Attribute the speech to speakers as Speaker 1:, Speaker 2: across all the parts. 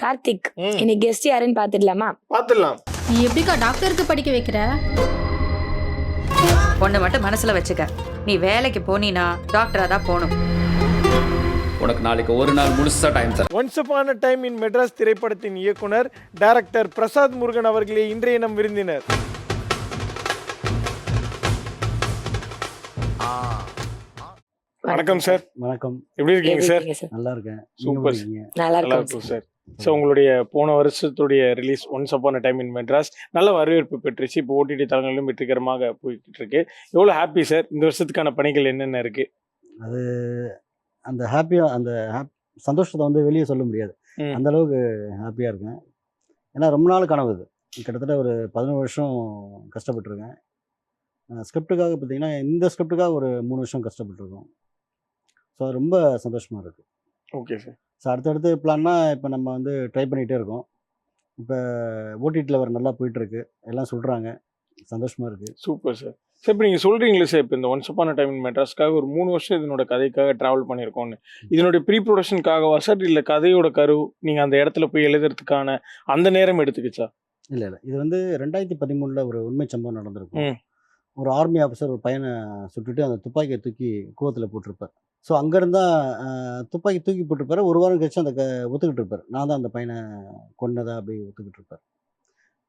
Speaker 1: கார்த்திக் இன்னைக்கு கெஸ்ட் யாருன்னு பாத்துடலாமா
Speaker 2: பாத்துடலாம்
Speaker 3: நீ எப்படிக்கா டாக்டருக்கு படிக்க வைக்கிற?
Speaker 4: ஒன்று மட்டும் மனசுல வச்சுக்க. நீ வேலைக்கு போனீனா டாக்டரா தான் போகணும்.
Speaker 5: உனக்கு நாளைக்கு ஒரு நாள் முழுசா டைம் தரேன்.
Speaker 2: Once upon a time in Madras திரைப்படத்தின் இயக்குனர் டைரக்டர் பிரசாத் முருகன் அவர்களே இன்றைய நம் விருந்தினர். வணக்கம் சார்
Speaker 6: வணக்கம்.
Speaker 2: எப்படி இருக்கீங்க சார்
Speaker 1: சார்?
Speaker 6: நல்லா இருக்கேன். நீங்க
Speaker 2: சூப்பர்.
Speaker 1: நல்லா இருக்கும்
Speaker 2: சார் ஸோ உங்களுடைய போன வருஷத்துடைய release once upon a time in Madras நல்ல வரவேற்பு பெற்றுச்சு. இப்போ ஓடிடி தளங்களிலும் வெற்றிகரமாக போய்கிட்டு இருக்கு எவ்வளோ ஹாப்பி சார் இந்த வருஷத்துக்கான பணிகள் என்னென்ன இருக்கு?
Speaker 6: அது அந்த ஹாப்பியாக அந்த ஹாப் சந்தோஷத்தை வந்து வெளியே சொல்ல முடியாது. அந்த அளவுக்கு ஹாப்பியாக இருக்கேன். ஏன்னா ரொம்ப நாள் கனவு இது கிட்டத்தட்ட ஒரு பதினோரு வருஷம் கஷ்டப்பட்டிருக்கேன். ஸ்கிரிப்டுக்காக பார்த்தீங்கன்னா இந்த ஸ்கிரிப்டுக்காக ஒரு மூணு வருஷம் கஷ்டப்பட்டிருக்கோம். ஸோ அது ரொம்ப சந்தோஷமாக இருக்குது
Speaker 2: ஓகே சார்
Speaker 6: ஸோ அடுத்தடுத்து பிளான்னா இப்போ நம்ம வந்து ட்ரை பண்ணிகிட்டே இருக்கோம். இப்போ ஓடிடியில் வர நல்லா போயிட்டுருக்கு. எல்லாம் சொல்கிறாங்க சந்தோஷமாக இருக்குது
Speaker 2: சூப்பர் சார் சார் இப்போ நீங்கள் சொல்கிறீங்களே சார் இப்போ இந்த ஒன்ஸ் அப்பான டைம் இன் மெட்ராஸ்க்காக ஒரு மூணு வருஷம் இதனோட கதைக்காக ட்ராவல் பண்ணியிருக்கோம்னு. இதனுடைய ப்ரீ ப்ரொடக்ஷனுக்காகவா சார் இல்லை கதையோட கரு நீங்கள் அந்த இடத்துல போய் எழுதுறதுக்கான அந்த நேரம் எடுத்துக்கிச்சா
Speaker 6: இல்லை இல்லை. இது வந்து ரெண்டாயிரத்தி பதிமூணில் ஒரு உண்மை சம்பவம் நடந்திருக்கும். ஒரு ஆர்மி ஆஃபீஸர் ஒரு பையனை சுட்டுட்டு அந்த துப்பாக்கியை தூக்கி கூவத்தில் போட்டிருப்பார். ஸோ அங்கேருந்தா துப்பாக்கி தூக்கி போட்டிருப்பாரு. ஒரு வாரம் கழிச்சு அந்த க ஒத்துக்கிட்டு இருப்பார். நான் தான் அந்த பையனை கொன்னதா அப்படி ஒத்துக்கிட்டு இருப்பார்.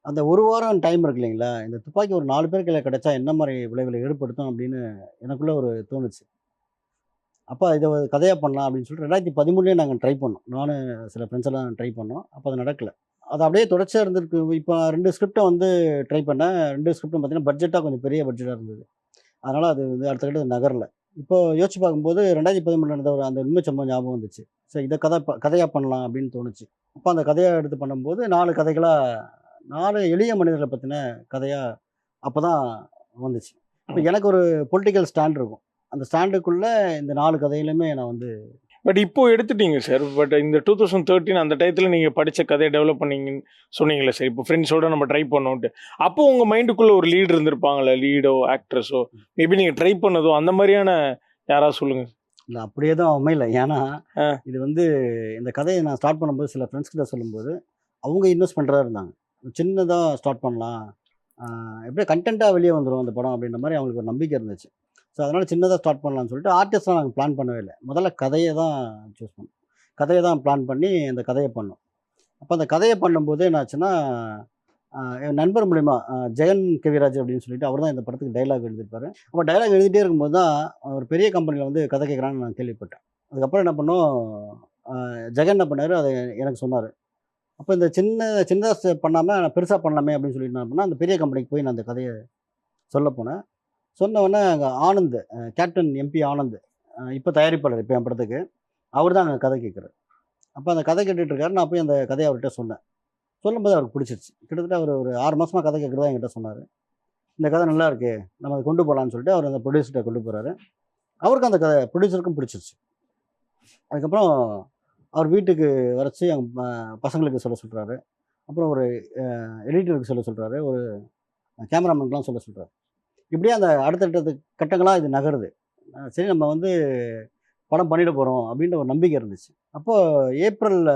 Speaker 6: அந்த ஒரு வாரம் டைம் இருக்கு இல்லைங்களா? இந்த துப்பாக்கி ஒரு நாலு பேர் கையில் கிடச்சா என்ன மாதிரி விளைவுகளை ஏற்படுத்தும் அப்படின்னு எனக்குள்ளே ஒரு தோணுச்சு. அப்போ இதை கதையாக பண்ணலாம் அப்படின்னு சொல்லிட்டு ரெண்டாயிரத்தி பதிமூணுலேயே நாங்கள் ட்ரை பண்ணோம். நானும் சில ஃப்ரெண்ட்ஸ் எல்லாம் ட்ரை பண்ணோம். அப்போ அது நடக்கலை. அது அப்படியே தொடர்ச்சியாக இருந்திருக்கு. இப்போ ரெண்டு ஸ்கிரிப்டை வந்து ட்ரை பண்ணேன். ரெண்டு ஸ்கிரிப்டும் பார்த்தீங்கன்னா பட்ஜெட்டாக கொஞ்சம் பெரிய பட்ஜெட்டாக இருந்தது. அதனால் அது வந்து அடுத்த கட்ட நகரல. இப்போ யோசிச்சு பார்க்கும்போது ரெண்டாயிரத்தி பதிமூணுல நடந்த ஒரு அந்த உண்மை சம்பவம் ஞாபகம் வந்துச்சு. சரி இதை கதை ப- கதையாக பண்ணலாம் அப்படின்னு தோணுச்சு. அப்போ அந்த கதையை எடுத்து பண்ணும்போது நாலு கதைகளாக நாலு எளிய மனிதர்களை பற்றின கதையாக அப்போ தான் வந்துச்சு. இப்போ எனக்கு ஒரு பொலிட்டிக்கல் ஸ்டாண்ட் இருக்கும். அந்த ஸ்டாண்டுக்குள்ளே இந்த நாலு கதையிலுமே நான் வந்து
Speaker 2: பட் இப்போ எடுத்துட்டீங்க சார் பட் இந்த டூ தௌசண்ட் தேர்ட்டின் அந்த டயத்தில் நீங்கள் படித்த கதையை டெவலப் பண்ணீங்கன்னு சொன்னீங்களே சார் இப்போ ஃப்ரெண்ட்ஸோட நம்ம ட்ரை பண்ணோன்ட்டு. அப்போ உங்கள் மைண்டுக்குள்ளே ஒரு லீட் இருந்திருப்பாங்களே லீடோ ஆக்ட்ரஸோ மேபி நீங்கள் ட்ரை பண்ணதோ அந்த மாதிரியான யாராவது சொல்லுங்கள்
Speaker 6: இல்லை அப்படியே தான் அமையல ஏன்னா. இது வந்து இந்த கதையை நான் ஸ்டார்ட் பண்ணும்போது சில ஃப்ரெண்ட்ஸ் கிட்ட சொல்லும்போது அவங்க இன்வெஸ்ட் பண்ணுறதா இருந்தாங்க. சின்னதாக ஸ்டார்ட் பண்ணலாம். எப்படியே கண்டென்ட்டாக வெளியே வந்துடும் அந்த படம் அப்படின்ற மாதிரி அவங்களுக்கு ஒரு நம்பிக்கை இருந்துச்சு. ஸோ அதனால் சின்னதாக ஸ்டார்ட் பண்ணலாம்னு சொல்லிட்டு ஆர்டிஸ்ட்லாம் நாங்கள் பிளான் பண்ணவே இல்லை. முதல்ல கதையை தான் சூஸ் பண்ணோம். கதையை தான் பிளான் பண்ணி அந்த கதையை பண்ணோம். அப்போ அந்த கதையை பண்ணும்போது என்னாச்சுன்னா என் நண்பர் மூலிமா ஜெகன் கவிராஜ் அப்படின்னு சொல்லிட்டு அவர் தான் இந்த படத்துக்கு டைலாக் எழுதியிருப்பாரு. அப்போ டைலாக் எழுதிட்டே இருக்கும்போது தான் ஒரு பெரிய கம்பெனியில் வந்து கதை கேட்குறான்னு நான் கேள்விப்பட்டேன். அதுக்கப்புறம் என்ன பண்ணோம் ஜெகன் என்ன பண்ணார் அதை எனக்கு சொன்னார். அப்போ இந்த சின்ன சின்னதாக பண்ணாமல் நான் பெருசாக பண்ணலாமே அப்படின்னு சொல்லிட்டு என்ன பண்ணால் அந்த பெரிய கம்பெனிக்கு போய் நான் அந்த கதையை சொல்ல போனேன். சொன்னவொடனே அங்கே ஆனந்த் கேப்டன் எம்பி ஆனந்த் இப்போ தயாரிப்பாளர் இப்போ என் படத்துக்கு அவர் தான் அங்கே கதை கேட்குறாரு. அப்போ அந்த கதை கேட்டுட்ருக்காரு நான் போய் அந்த கதையை அவர்கிட்ட சொன்னேன். சொல்லும்போது அவருக்கு பிடிச்சிருச்சு. கிட்டத்தட்ட அவர் ஒரு ஆறு மாதமாக கதை கேட்குறதா என்கிட்ட சொன்னார். இந்த கதை நல்லா இருக்கு நம்ம அதை கொண்டு போகலான்னு சொல்லிட்டு அவர் அந்த ப்ரொடியூசர்கிட்ட கொண்டு போகிறாரு அவருக்கு அந்த கதை ப்ரொடியூசருக்கும் பிடிச்சிருச்சு. அதுக்கப்புறம் அவர் வீட்டுக்கு வரைச்சி அவங்க பசங்களுக்கு சொல்ல சொல்கிறாரு அப்புறம் ஒரு எடிட்டருக்கு சொல்ல சொல்கிறாரு ஒரு கேமராமேனுக்குலாம் சொல்ல சொல்கிறாரு இப்படியே அந்த அடுத்தடுத்த கட்டங்களாக இது நகருது. சரி நம்ம வந்து படம் பண்ணிட போகிறோம் அப்படின்ற ஒரு நம்பிக்கை இருந்துச்சு. அப்போது ஏப்ரலில்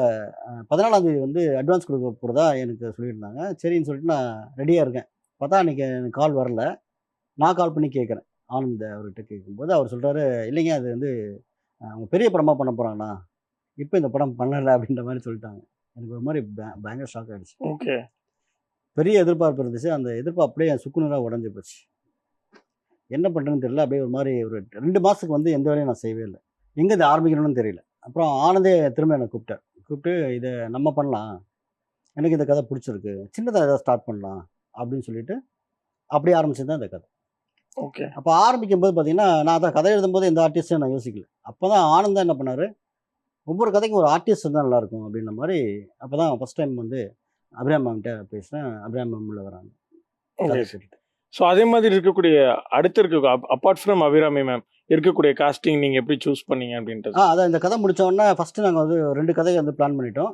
Speaker 6: பதினாலாம் தேதி வந்து அட்வான்ஸ் கொடுக்க போகிறதா எனக்கு சொல்லியிருந்தாங்க. சரின்னு சொல்லிட்டு நான் ரெடியாக இருக்கேன். பார்த்தா அன்றைக்கி எனக்கு கால் வரல. நான் கால் பண்ணி கேட்குறேன். ஆனந்த் அவர்கிட்ட கேட்கும்போது அவர் சொல்கிறாரு இல்லைங்க அது வந்து அவங்க பெரிய படமாக பண்ண போகிறாங்கண்ணா இப்போ இந்த படம் பண்ணலை அப்படின்ற மாதிரி சொல்லிட்டாங்க. எனக்கு ஒரு மாதிரி பே பயங்கர ஷாக் ஆகிடுச்சு
Speaker 2: ஓகே
Speaker 6: பெரிய எதிர்பார்ப்பு இருந்துச்சு. அந்த எதிர்பார்ப்பு அப்படியே சுக்குநூறாக உடஞ்சி போச்சு. என்ன பண்ணுறதுன்னு தெரியல. அப்படியே ஒரு மாதிரி ஒரு ரெண்டு மாதத்துக்கு வந்து எந்த வேலையும் நான் செய்யவே இல்லை. எங்கே இது ஆரம்பிக்கணும்னு தெரியல. அப்புறம் ஆனந்தே திரும்ப என்னை கூப்பிட்டார். கூப்பிட்டு இதை நம்ம பண்ணலாம். எனக்கு இந்த கதை பிடிச்சிருக்கு. சின்னதாக ஏதாவது ஸ்டார்ட் பண்ணலாம். அப்படின்னு சொல்லிட்டு அப்படியே ஆரம்பிச்சது தான் இந்த கதை.
Speaker 2: ஓகே.
Speaker 6: அப்போ ஆரம்பிக்கும் போது பார்த்தீங்கன்னா நான் அதான் கதை எழுதும்போது எந்த ஆர்டிஸ்ட்டும் நான் யோசிக்கல. அப்போ தான் ஆனந்தம் என்ன பண்ணார்? ஒவ்வொரு கதைக்கும் ஒரு ஆர்டிஸ்ட் தான் நல்லாயிருக்கும். அப்படின்ற மாதிரி அப்போ தான் ஃபஸ்ட் டைம் வந்து அபிராம் மேம்கிட்ட பேசினேன் அபிராம் மேம் உள்ள வராங்க
Speaker 2: ஸோ அதே மாதிரி இருக்கக்கூடிய அடுத்து இருக்க அப்பார்ட் ஃப்ரம் அபிராமி மேம் இருக்கக்கூடிய காஸ்டிங் நீங்கள் எப்படி சூஸ் பண்ணீங்க அப்படின்றது?
Speaker 6: ஆ அதான் இந்த கதை முடிச்ச ஃபஸ்ட்டு நாங்கள் வந்து ரெண்டு கதையை வந்து பிளான் பண்ணிட்டோம்.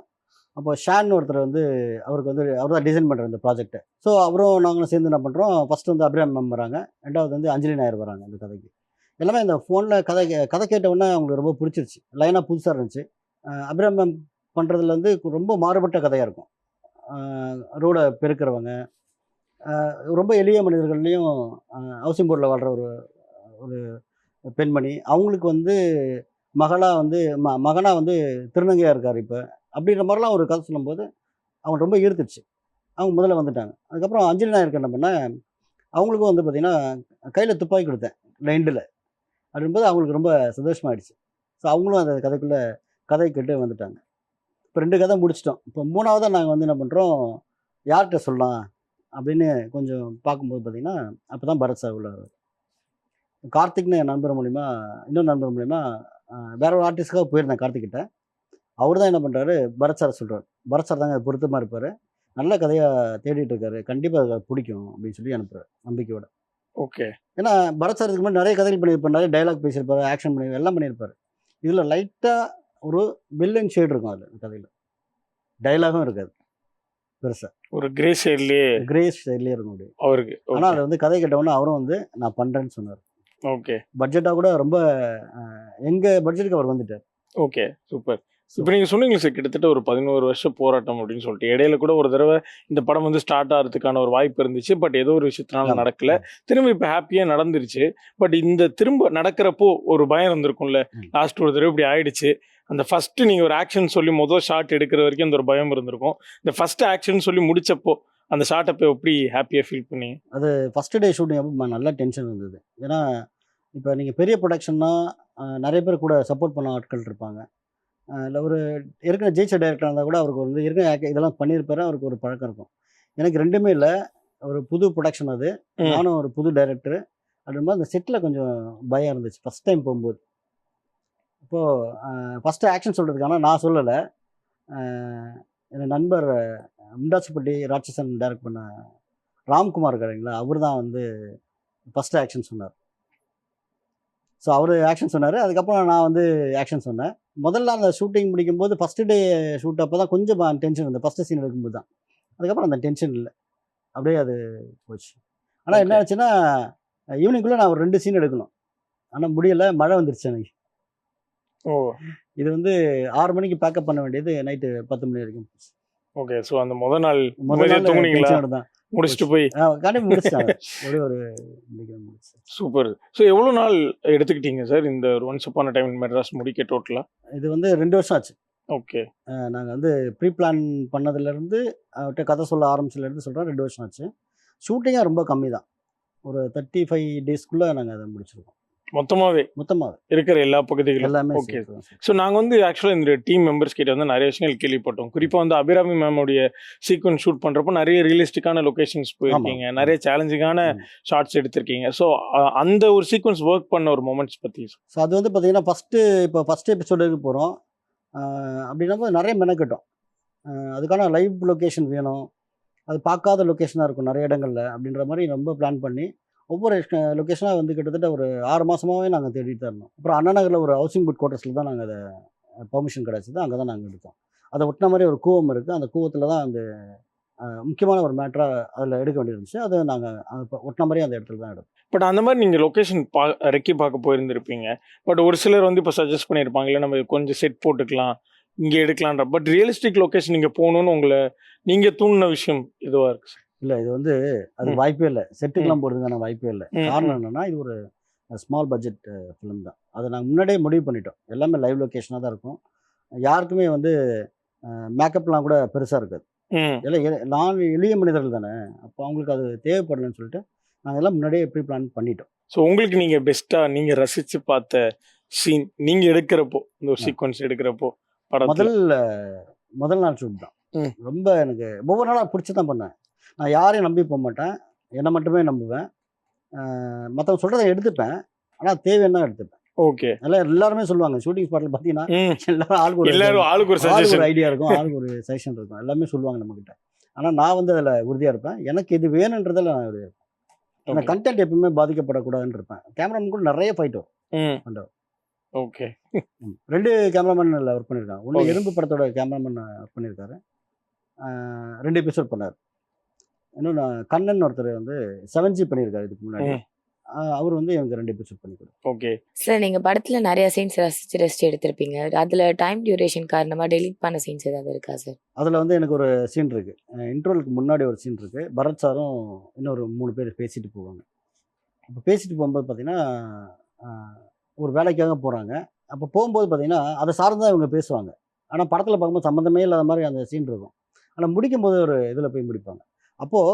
Speaker 6: அப்போ ஷான் ஒருத்தர் வந்து அவருக்கு வந்து அவர் தான் டிசைன் பண்ணுற இந்த ப்ராஜெக்ட்டை ஸோ அவரும் நாங்களும் சேர்ந்து என்ன பண்ணுறோம் ஃபஸ்ட்டு வந்து அபிராம் மேம் வராங்க. ரெண்டாவது வந்து அஞ்சலி நாயர் வராங்க இந்த கதைக்கு. எல்லாமே இந்த ஃபோனில் கதை கே- கதை கேட்டவுடனே அவங்களுக்கு ரொம்ப பிடிச்சிருச்சு. லைனாக புதுசாக இருந்துச்சு. அபிராமி அபிராம் மேம் பண்ணுறதுல வந்து ரொம்ப மாறுபட்ட கதையாக இருக்கும். ரோடை பெருக்கிறவங்க ரொம்ப எளிய மனிதர்கள்லேயும் ஹவுசிங் போர்டில் வாழ்கிற ஒரு ஒரு பெண்மணி. அவங்களுக்கு வந்து மகளாக வந்து ம மகனாக வந்து திருநங்கையாக இருக்கார் இப்போ. அப்படின்ற மாதிரிலாம் ஒரு கதை சொல்லும்போது அவங்க ரொம்ப ஈர்த்துச்சு. அவங்க முதல்ல வந்துட்டாங்க. அதுக்கப்புறம் அஞ்சலி நாயருக்கு என்ன பண்ணேன் அவங்களுக்கும் வந்து பார்த்திங்கன்னா கையில் துப்பாக்கி கொடுத்தேன் லைண்டில் அப்படின்போது அவங்களுக்கு ரொம்ப சந்தோஷமாயிடுச்சு. ஸோ அவங்களும் அந்த கதைக்குள்ளே கதை கேட்டு வந்துட்டாங்க. இப்போ ரெண்டு கதை முடிச்சிட்டோம். இப்போ மூணாவதாக நாங்கள் வந்து என்ன பண்ணுறோம் யார்கிட்ட சொல்லலாம்? அப்படின்னு கொஞ்சம் பார்க்கும்போது பார்த்திங்கன்னா அப்போ தான் பரத் சார் உள்ள வர்றாரு. கார்த்திக்னு என் நண்பர் மூலிமா இன்னொரு நண்பர் மூலிமா வேற ஒரு ஆர்டிஸ்ட்காக போயிருந்தேன் கார்த்திக்கிட்ட. அவர் தான் என்ன பண்ணுறாரு பரத் சார் சொல்கிறார் பரத் சார் தாங்க பொருத்தமாக இருப்பார். நல்ல கதையாக தேடிட்டு இருக்காரு. கண்டிப்பாக அது பிடிக்கும் அப்படின்னு சொல்லி அனுப்புகிறார் நம்பிக்கையோட.
Speaker 2: ஓகே.
Speaker 6: ஏன்னா பரத் சார் இதுக்கு முன்னாடி நிறைய கதைகள் பண்ணியிருப்பார் நிறைய டைலாக் பேசியிருப்பாரு ஆக்ஷன் பண்ணி எல்லாம் பண்ணியிருப்பாரு. இதில் லைட்டாக ஒரு வில்லன் ஷேட் இருக்கும் அதில் கதையில். டைலாகும் இருக்காது. பெருசாக
Speaker 2: ஒரு கிரே சைட்லயே
Speaker 6: கிரேஸ் ஸ்டைல்லே இருக்கும் அப்படி
Speaker 2: அவருக்கு
Speaker 6: ஆனால் அதை வந்து கதை கேட்டவொன்னே அவரும் வந்து நான் பண்ணுறேன்னு சொன்னார்.
Speaker 2: ஓகே
Speaker 6: பட்ஜெட்டாக கூட ரொம்ப எங்கள் பட்ஜெட்டுக்கு அவர் வந்துட்டார்.
Speaker 2: ஓகே சூப்பர் இப்போ நீங்கள் சொன்னீங்க சார் கிட்டத்தட்ட ஒரு பதினோரு வருஷம் போராட்டம் அப்படின்னு சொல்லிட்டு. இடையில கூட ஒரு தடவை இந்த படம் வந்து ஸ்டார்ட் ஆகிறதுக்கான ஒரு வாய்ப்பு இருந்துச்சு. பட் ஏதோ ஒரு விஷயத்தினால. நடக்கல. திரும்ப இப்போ ஹாப்பியாக நடந்துருச்சு. பட் இந்த திரும்ப நடக்கிறப்போ ஒரு பயம் இருந்திருக்கும்ல. லாஸ்ட் ஒரு தடவை இப்படி ஆயிடுச்சு. அந்த ஃபர்ஸ்ட் நீங்கள் ஒரு ஆக்ஷன் சொல்லி மொதல் ஷாட் எடுக்கிற வரைக்கும் அந்த ஒரு பயம் இருந்திருக்கும். இந்த ஃபர்ஸ்ட் ஆக்ஷன் சொல்லி முடிச்சப்போ அந்த ஷாட்டை போய் எப்படி ஹாப்பியாக ஃபீல் பண்ணி
Speaker 6: அது ஃபஸ்ட்டு டே ஷூட்டிங் அப்போ நல்ல டென்ஷன் இருந்தது. ஏன்னா இப்போ நீங்கள் பெரிய ப்ரொடக்ஷன்னா நிறைய பேர் கூட சப்போர்ட் பண்ண ஆட்கள் இருப்பாங்க. இல்லை ஒரு ஏற்கனவே ஜெயிச்ச டைரக்டர் இருந்தால் கூட அவருக்கு வந்து ஏற்கனவே இதெல்லாம் பண்ணியிருப்பாரு அவருக்கு ஒரு பழக்கம் இருக்கும். எனக்கு ரெண்டுமே இல்லை. ஒரு புது ப்ரொடக்ஷன் அது. நானும் ஒரு புது டைரக்டர் அப்படின்போது அந்த செட்டில் கொஞ்சம் பயம் இருந்துச்சு. ஃபஸ்ட் டைம் போகும்போது. இப்போது ஃபஸ்ட்டு ஆக்ஷன் சொல்கிறதுக்கான நான் சொல்லலை. என் நண்பர் முண்டாச்சிப்பட்டி ராட்சசன் டைரக்ட் பண்ண ராம்குமார் இருக்காருங்களா அவர் தான் வந்து ஃபஸ்ட்டு ஆக்ஷன் சொன்னார். ஸோ அவர் ஆக்ஷன் சொன்னார். அதுக்கப்புறம் நான் வந்து ஆக்ஷன் சொன்னேன். முதல்ல அந்த ஷூட்டிங் முடிக்கும்போது ஃபஸ்ட்டு டே ஷூட் அப்போ தான் கொஞ்சம் டென்ஷன் இருந்தது. ஃபஸ்ட்டு சீன் எடுக்கும்போது தான். அதுக்கப்புறம் அந்த டென்ஷன் இல்லை. அப்படியே அது போச்சு. ஆனால் என்ன. ஆச்சுன்னா ஈவினிங்குள்ளே நான் ஒரு ரெண்டு சீன் எடுக்கணும். ஆனால் முடியலை. மழை வந்துருச்சு எனக்கு
Speaker 2: ஓ.
Speaker 6: இது வந்து ஆறு மணிக்கு பேக்கப் பண்ண வேண்டியது நைட்டு பத்து மணி வரைக்கும்.
Speaker 2: ஓகே ஸோ அந்த முத நாள்
Speaker 6: முதல் நாள்
Speaker 2: தூங்குனீங்களா?
Speaker 6: தான்.
Speaker 2: முடிச்சுட்டு போய்?
Speaker 6: கண்டிப்பாக முடிச்சிட்டாங்க ஒரே ஒரு
Speaker 2: சூப்பர் ஸோ எவ்வளோ நாள் எடுத்துக்கிட்டீங்க சார் இந்த ஒன்ஸ் அப்பான டைம் மெட்ராஸ் முடிக்க டோட்டலாக
Speaker 6: இது வந்து ரெண்டு வருஷம் ஆச்சு.
Speaker 2: ஓகே
Speaker 6: நாங்கள் வந்து ப்ரீ பிளான் பண்ணதுலேருந்து அவர்கிட்ட கதை சொல்ல ஆரம்பிச்சதுலேருந்து சொல்கிறோம் ரெண்டு வருஷம் ஆச்சு. ஷூட்டிங்காக ரொம்ப கம்மி தான். ஒரு தேர்ட்டி ஃபைவ் டேஸ்க்குள்ளே நாங்கள் அதை முடிச்சிருக்கோம்.
Speaker 2: மொத்தமாகவே
Speaker 6: மொத்தமாக
Speaker 2: இருக்கிற எல்லா பகுதிகளும்.
Speaker 6: எல்லாமே
Speaker 2: ஓகே. ஸோ நாங்கள் வந்து ஆக்சுவலாக இந்த டீம் மெம்பர்ஸ் கிட்ட வந்து நிறைய விஷயங்கள் கேள்விப்பட்டோம். குறிப்பாக வந்து அபிராமி மேமோடைய சீக்வன்ஸ் ஷூட் பண்ணுறப்போ நிறைய ரியலிஸ்டிக்கான லொகேஷன்ஸ் போயிருக்கீங்க. நிறைய சேலஞ்சிங்கான. ஷார்ட்ஸ் எடுத்திருக்கீங்க. ஸோ அந்த ஒரு சீக்வன்ஸ் ஒர்க் பண்ண ஒரு மூமெண்ட்ஸ் பற்றி
Speaker 6: ஸோ அது வந்து பார்த்தீங்கன்னா ஃபஸ்ட்டு இப்போ ஃபஸ்ட் எபிசோடுக்கு போகிறோம் அப்படின்னா நிறைய மெனக்கட்டும். அதுக்கான லைவ் லொக்கேஷன் வேணும். அது பார்க்காத லொக்கேஷனாக இருக்கும் நிறைய இடங்கள்ல அப்படின்ற மாதிரி ரொம்ப பிளான் பண்ணி ஒவ்வொரு லொக்கேஷனாக வந்து கிட்டத்தட்ட ஒரு ஆறு மாதமாகவே நாங்கள் தேடிட்டு தான் இருந்தோம். அப்புறம் அண்ணா நகரில் ஒரு ஹவுசிங் போர்ட் குவார்ட்டர்ஸில் தான் நாங்கள் அதை பர்மிஷன் கிடச்சிது. அங்கே தான் நாங்கள் எடுத்தோம். அதை ஒட்டின மாதிரி ஒரு கூவம் இருக்குது அந்த கூவத்தில் தான் அந்த முக்கியமான ஒரு மேட்டராக அதில் எடுக்க வேண்டியிருந்துச்சு. அதை நாங்கள் ஒட்டின மாதிரி அந்த இடத்துல தான் எடுத்தோம்.
Speaker 2: பட் அந்த மாதிரி நீங்கள் லொக்கேஷன் பா ரெக்கி பார்க்க போயிருந்திருப்பீங்க. பட் ஒரு சிலர் வந்து இப்போ சஜஸ்ட் பண்ணியிருப்பாங்க. இல்லை நம்ம கொஞ்சம் செட் போட்டுக்கலாம். இங்கே எடுக்கலான்ற பட் ரியலிஸ்டிக் லொக்கேஷன் நீங்கள் போகணுன்னு உங்களை நீங்கள் தூண்டின விஷயம் இதுவாக இருக்குது சார்
Speaker 6: இல்லை இது வந்து அது. வாய்ப்பே இல்லை. செட்டுக்கெல்லாம் போகிறதுக்கான வாய்ப்பே இல்லை. காரணம் என்னன்னா இது ஒரு ஸ்மால் பட்ஜெட் ஃபிலிம் தான். அதை நாங்கள் முன்னாடியே முடிவு பண்ணிட்டோம். எல்லாமே லைவ் லொக்கேஷனாக தான் இருக்கும். யாருக்குமே வந்து மேக்கப்லாம் கூட பெருசாக இருக்காது. எல்லாம் நான் எளிய மனிதர்கள் தானே. அப்போ அவங்களுக்கு அது தேவைப்படலன்னு சொல்லிட்டு நாங்கள் எல்லாம் முன்னாடியே ப்ரீ பிளான் பண்ணிட்டோம்.
Speaker 2: ஸோ உங்களுக்கு நீங்கள் பெஸ்ட்டாக நீங்கள் ரசித்து பார்த்த சீன் நீங்கள் எடுக்கிறப்போ இந்த ஒரு. சீக்வன்ஸ் எடுக்கிறப்போ படத்தில்?
Speaker 6: முதல் முதல் நாள் ஷூட் தான். ரொம்ப எனக்கு ஒவ்வொரு நாளாக பிடிச்சி தான் பண்ணேன். நான் யாரையும் நம்பி போக மாட்டேன். என்னை மட்டுமே நம்புவேன். மற்றவங்க சொல்கிறத எடுத்துப்பேன். ஆனால் தேவைன்னா எடுத்துப்பேன்.
Speaker 2: ஓகே.
Speaker 6: எல்லாம் எல்லாருமே சொல்லுவாங்க ஷூட்டிங் ஸ்பாட்டில் பார்த்தீங்கன்னா எல்லாரும் ஆளுக்கு ஒரு
Speaker 2: எல்லாரும் ஆளுக்கு ஒரு
Speaker 6: ஆளுக்கு ஒரு ஐடியா இருக்கும் ஆளுக்கு ஒரு சஜஷன் இருக்கும். எல்லாமே சொல்லுவாங்க நம்மக்கிட்ட ஆனால் நான் வந்து அதில் உறுதியாக இருப்பேன். எனக்கு இது வேணுன்றதில் நான் உறுதியா இருப்பேன். அந்த கண்டென்ட் எப்பவுமே பாதிக்கப்படக்கூடாதுன்னு இருப்பேன். கேமராமேன் கூட நிறைய ஃபைட் வரும்.
Speaker 2: ம்.
Speaker 6: ஆண்டவர்.
Speaker 2: ஓகே.
Speaker 6: ரெண்டு கேமராமேன் ஒர்க் பண்ணியிருக்காங்க. ஒன்று. எறும்பு படத்தோட கேமராமேன் ஒர்க் பண்ணியிருக்காரு. ரெண்டு எபிசோட் பண்ணார். இன்னொன்று கண்ணன் ஒருத்தர் வந்து செவன் ஜி பண்ணியிருக்காரு இதுக்கு முன்னாடி. அவர் வந்து எனக்கு ரெண்டு எபிசோட் பண்ணி கொடுத்தாரு.
Speaker 2: ஓகே.
Speaker 1: சார் நீங்க படத்துல நிறைய சீன்ஸ் ரசிச்சு ரசிச்சு எடுத்திருப்பீங்க. அதுல டைம் டியூரேஷன் காரணமா டெலீட் பண்ண சீன்ஸ் ஏதாவது இருக்கா சார்
Speaker 6: அதில் வந்து எனக்கு ஒரு சீன் இருக்குது இன்டர்வலுக்கு முன்னாடி ஒரு சீன் இருக்குது பரத் சாரும் இன்னொரு மூணு பேர் பேசிட்டு போவாங்க. அப்போ பேசிட்டு போகும்போது பார்த்தீங்கன்னா ஒரு வேலைக்காக போகிறாங்க அப்போ போகும்போது பார்த்தீங்கன்னா அதை சார்ந்து தான் இவங்க பேசுவாங்க. ஆனால் படத்தில் பார்க்கும்போது சம்மந்தமே இல்லாத மாதிரி அந்த சீன் இருக்கும். ஆனால் முடிக்கும் போது ஒரு இதில் போய் முடிப்பாங்க. அப்போது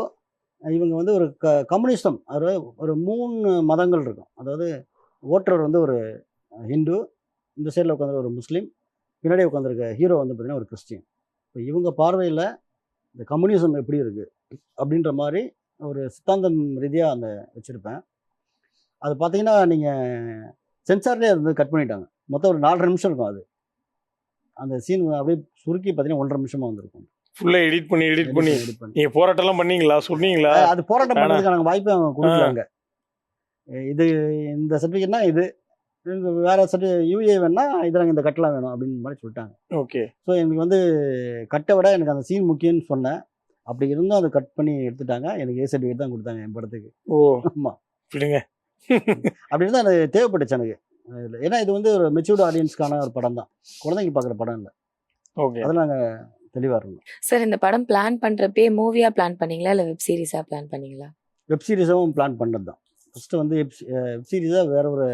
Speaker 6: இவங்க வந்து ஒரு க கம்யூனிஸ்டம் அதாவது ஒரு மூணு மதங்கள் இருக்கும். அதாவது ஓட்டுறவர் வந்து ஒரு ஹிந்து இந்த சைடில் உட்காந்துரு ஒரு முஸ்லீம் பின்னாடி உட்காந்துருக்க ஹீரோ வந்து பார்த்திங்கன்னா ஒரு கிறிஸ்டின். இப்போ இவங்க பார்வையில் இந்த கம்யூனிசம் எப்படி இருக்குது அப்படின்ற மாதிரி ஒரு சித்தாந்தம் ரீதியாக அந்த வச்சுருப்பேன். அது பார்த்தீங்கன்னா நீங்கள் சென்சார்லேயே அது வந்து கட் பண்ணிட்டாங்க. மொத்தம் ஒரு நாலரை நிமிஷம் இருக்கும் அது. அந்த சீன் அப்படியே சுருக்கி பார்த்தீங்கன்னா ஒன்றரை நிமிஷமாக வந்திருக்கும்.
Speaker 2: ஃபுல்லா எடிட் பண்ணி எடிட் பண்ணி. நீங்க போராட்டம்லாம் பண்ணீங்களா? சொன்னீங்களா?
Speaker 6: அது போராட்டம்
Speaker 2: வேணாம்.
Speaker 6: பண்ணுறதுக்கான வாய்ப்பு அவங்க கொடுக்கலாங்க இது இந்த சர்டிஃபிகேட்னா இது. வேற சர்டிஃபிகேட் யூஏ வேணா இது நாங்கள் இந்த கட்டலாம் வேணும் அப்படின்னு மாதிரி சொல்லிட்டாங்க.
Speaker 2: ஓகே.
Speaker 6: ஸோ எனக்கு வந்து கட்டை விட எனக்கு அந்த சீன் முக்கியம்னு சொன்னேன். அப்படி இருந்தும் அதை கட் பண்ணி எடுத்துட்டாங்க. எனக்கு ஏ சர்டிஃபிகேட் தான் கொடுத்தாங்க என் படத்துக்கு.
Speaker 2: ஓ.
Speaker 6: ஆமாம்
Speaker 2: விடுங்க.
Speaker 6: அப்படி இருந்தால் அது தேவைப்பட்டுச்சு எனக்கு. இதுல. ஏன்னா இது வந்து ஒரு மெச்சூர்டு ஆடியன்ஸ்க்கான ஒரு படம் தான் குழந்தைங்க பார்க்குற படம் இல்லை.
Speaker 2: ஓகே.
Speaker 6: அதில் நாங்கள் தெளிவாக இருந்தோம்.
Speaker 1: சார் இந்த படம் பிளான் பண்றப்பே மூவியா பிளான் பண்ணீங்களா? இல்ல வெப் சீரிஸா பிளான் பண்ணீங்களா?
Speaker 6: வெப் சீரிஸாகவும் பிளான் பண்ணது தான் ஃபஸ்ட்டு வந்து வெப் வெப் சீரிஸாக வேற ஒரு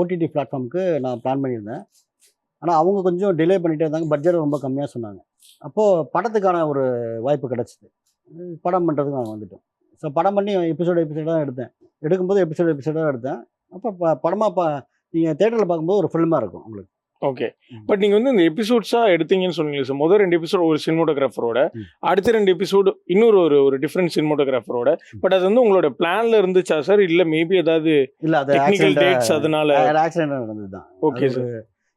Speaker 6: ஓடிடி பிளாட்ஃபார்முக்கு நான் பிளான் பண்ணியிருந்தேன். ஆனால் அவங்க கொஞ்சம் டிலே பண்ணிட்டே இருந்தாங்க. பட்ஜெட் ரொம்ப கம்மியாக சொன்னாங்க. அப்போது படத்துக்கான ஒரு வாய்ப்பு கிடச்சிது. படம் பண்ணுறதுக்கு நான் வந்துட்டோம். ஸோ படம் பண்ணி எபிசோடு எபிசோடாக எடுத்தேன். எடுக்கும்போது எபிசோடு எபிசோடாக எடுத்தேன். அப்போ ப படமாக பா நீங்கள் தேட்டரில் பார்க்கும்போது ஒரு ஃபில்மாக இருக்கும் உங்களுக்கு.
Speaker 2: ஓகே பட் நீங்க வந்து இந்த எபிசோட்ஸா எடுத்தீங்கன்னு சொன்னீங்க சார் முதல் ரெண்டு எபிசோட் ஒரு சினிமோட்டோகிராஃபரோட. அடுத்த ரெண்டு எபிசோடு இன்னொரு ஒரு ஒரு டிஃப்ரெண்ட் சினிமோட்டோகிராஃபரோட பட் அது வந்து உங்களோட பிளான்ல இருந்துச்சா சார் இல்ல மேபி ஏதாவது
Speaker 6: இல்லை அது
Speaker 2: டெக்னிக்கல் டேட்ஸ் அதனால
Speaker 6: ஆக்சிடென்ட் நடந்தது தான்
Speaker 2: ஓகே சார்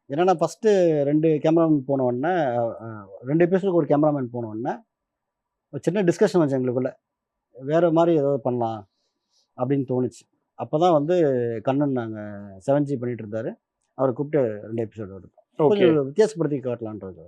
Speaker 6: என்னன்னா ஃபஸ்ட்டு ரெண்டு கேமராமேன் போன உடனே ரெண்டு எபிசோடுக்கு ஒரு கேமராமேன் போன உடனே ஒரு சின்ன டிஸ்கஷன் வச்சு எங்களுக்குள்ள. வேறு மாதிரி ஏதாவது பண்ணலாம் அப்படின்னு தோணுச்சு. அப்போ தான் வந்து கண்ணன் நாங்கள் செவன் ஜி பண்ணிட்டு இருந்தாரு. அவரை கூப்பிட்டு ரெண்டு எபிசோடு
Speaker 2: ஓகே.
Speaker 6: கொஞ்சம் வித்தியாசப்படுத்தி காட்டலான்றது.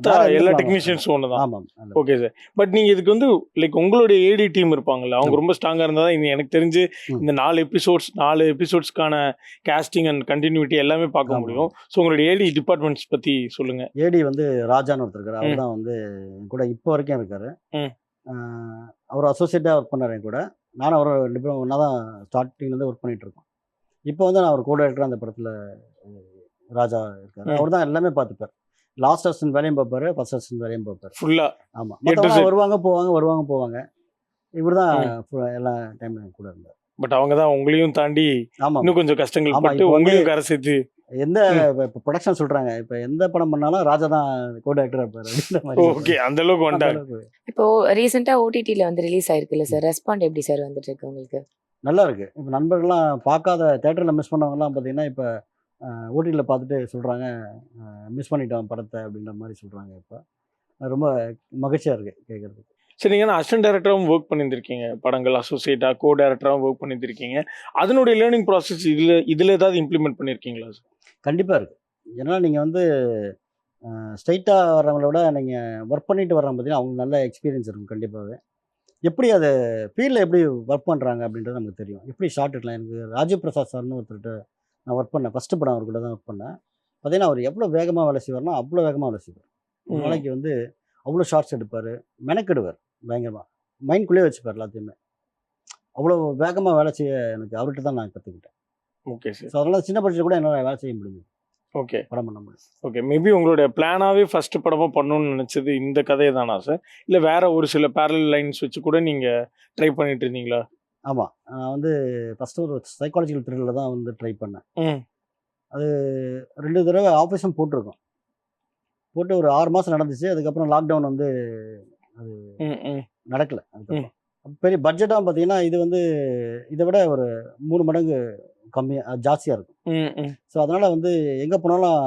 Speaker 6: வேற எதுவும்
Speaker 2: எல்லா. டெக்னீஷியன்ஸும் ஒண்ணுதான்.
Speaker 6: ஆமாம் அந்த-
Speaker 2: ஓகே சார். பட் நீங்க இதுக்கு வந்து லைக் உங்களுடைய ஏடி டீம் இருப்பாங்கல்ல அவங்க ரொம்ப ஸ்ட்ராங்கா இருந்தா தான் எனக்கு தெரிஞ்சு. இந்த நாலு எபிசோட்ஸ் நாலு எபிசோட்ஸ்க்கான கேஸ்டிங் அண்ட் கண்டினியூட்டி எல்லாமே பார்க்க. முடியும். ஸோ உங்களுடைய ஏடி டிபார்ட்மெண்ட்ஸ் பத்தி சொல்லுங்க.
Speaker 6: ஏடி வந்து ராஜான்னு ஒருத்தர் இருக்காரு. அவர் தான் வந்து கூட இப்போ வரைக்கும் இருக்காரு. அவர் அசோசியேட்டாக ஒர்க் பண்ணார் என் கூட. நானும் பேரும் ஒன்றா தான் ஸ்டார்டிங்லேருந்து ஒர்க் பண்ணிட்டு இருக்கோம். இப்போ வந்து நான் அவர் கூட இருக்கிற அந்த படத்தில் ராஜா இருக்காரு. அவர் தான் எல்லாமே பார்த்துப்பார். லாஸ்ட் அசிஸ்டன்ட் வேலையும் பார்ப்பாரு ஃபர்ஸ்ட் அசிஸ்டன்ட் வேலையும் பார்ப்பாரு.
Speaker 2: ஃபுல்லா
Speaker 6: ஆமாம். மற்றவங்க வருவாங்க போவாங்க வருவாங்க போவாங்க. இவர் தான் எல்லா டைம் என் கூட இருந்தார்.
Speaker 2: பட் அவங்க தான் உங்களையும் தாண்டி
Speaker 6: ஆமாம்
Speaker 2: இன்னும் கொஞ்சம் கஷ்டங்கள்
Speaker 6: ஆமா,
Speaker 2: பட்டு உங்களையும் கரை சேர்த்து
Speaker 6: எந்த இப்போ ப்ரொடக்ஷன் சொல்கிறாங்க இப்போ எந்த படம் பண்ணாலும் ராஜா தான் கோ டேரக்டராக இருப்பார் அப்படின்ற மாதிரி.
Speaker 2: ஓகே அந்த அளவுக்கு
Speaker 6: அளவுக்கு.
Speaker 1: இப்போ ரீசெண்டா ஓடிடில வந்து ரிலீஸ் ஆயிருக்குல்ல சார் ரெஸ்பாண்ட் எப்படி சார் வந்துட்டு இருக்கு உங்களுக்கு?
Speaker 6: நல்லா இருக்கு. இப்போ நண்பர்கள்லாம் பார்க்காத தேட்டரில் மிஸ் பண்ணவங்கலாம் பார்த்தீங்கன்னா இப்போ ஓடிடியில் பார்த்துட்டு சொல்கிறாங்க மிஸ் பண்ணிட்டோம் படத்தை அப்படின்ற மாதிரி சொல்கிறாங்க இப்போ. ரொம்ப மகிழ்ச்சியாக இருக்குது கேட்குறதுக்கு.
Speaker 2: சரி நீங்க அசிஸ்டன்ட் டேரக்டராகவும் ஒர்க் பண்ணியிருந்திருக்கீங்க. படங்கள் அசோசியேட்டா கோ டேரக்டராகவும் ஒர்க் பண்ணியிருந்திருக்கீங்க. அதனுடைய லேர்னிங் ப்ராசஸ் இதுல இதுல ஏதாவது இம்ப்ளிமெண்ட் பண்ணியிருக்கீங்களா சார்
Speaker 6: கண்டிப்பாக இருக்குது ஏன்னா நீங்கள் வந்து ஸ்ட்ரைட்டாக வர்றவங்கள விட நீங்கள் ஒர்க் பண்ணிட்டு வர்றவங்க பார்த்தீங்கன்னா அவங்களுக்கு நல்ல எக்ஸ்பீரியன்ஸ் இருக்கும் கண்டிப்பாகவே எப்படி அது ஃபீல்டில் எப்படி ஒர்க் பண்ணுறாங்க அப்படின்றது நமக்கு தெரியும். எப்படி ஷார்ட் எடுக்கலாம் எனக்கு ராஜீவ் பிரசாத் சார்னு ஒருத்தர்கிட்ட நான் ஒர்க் பண்ணேன். ஃபஸ்ட்டு படம் அவர் கூட தான் ஒர்க் பண்ணேன். பார்த்தீங்கன்னா அவர் எவ்வளோ வேகமாக வேலை செய்வார்னா அவ்வளோ வேகமாக வேலை செய்வார். நாளைக்கு வந்து அவ்வளோ ஷார்ட்ஸ் எடுப்பார். மெனக்கெடுவார். பயங்கரமாக மைண்ட்குள்ளேயே வச்சுப்பார் எல்லாத்தையுமே. அவ்வளோ வேகமாக வேலை செய்ய எனக்கு அவர்கிட்ட தான் நான் கற்றுக்கிட்டேன்
Speaker 2: ஓகே சார்
Speaker 6: ஸோ அதனால் சின்ன பட்ஜெட் கூட என்னால் வேலை செய்ய முடியும்
Speaker 2: ஓகே
Speaker 6: படம் பண்ண முடியும்.
Speaker 2: ஓகே மேபி உங்களுடைய பிளானாவே ஃபர்ஸ்ட் படமா பண்ணணும்னு நினைச்சது இந்த கதையை தானா சார் இல்ல வேற ஒரு சில பேரல் லைன்ஸ் வச்சு கூட நீங்க ட்ரை பண்ணிட்டு இருந்தீங்களா?
Speaker 6: ஆமாம் நான் வந்து ஃபஸ்ட்டு ஒரு சைக்காலஜிக்கல் த்ரில்லில் தான் வந்து ட்ரை பண்ணேன்.
Speaker 2: ம்.
Speaker 6: ரெண்டு தடவை ஆஃபீஸும் போட்டிருக்கோம். போட்டு ஒரு ஆறு மாதம் நடந்துச்சு. அதுக்கப்புறம் லாக்டவுன் வந்து அது நடக்கலை. அதுக்கப்புறம். பெரிய பட்ஜெட்டாக பார்த்தீங்கன்னா இது வந்து இதை விட ஒரு மூணு மடங்கு கம்மியாக ஜாஸ்தியாக இருக்கும். ஸோ அதனால் வந்து எங்கே போனாலும்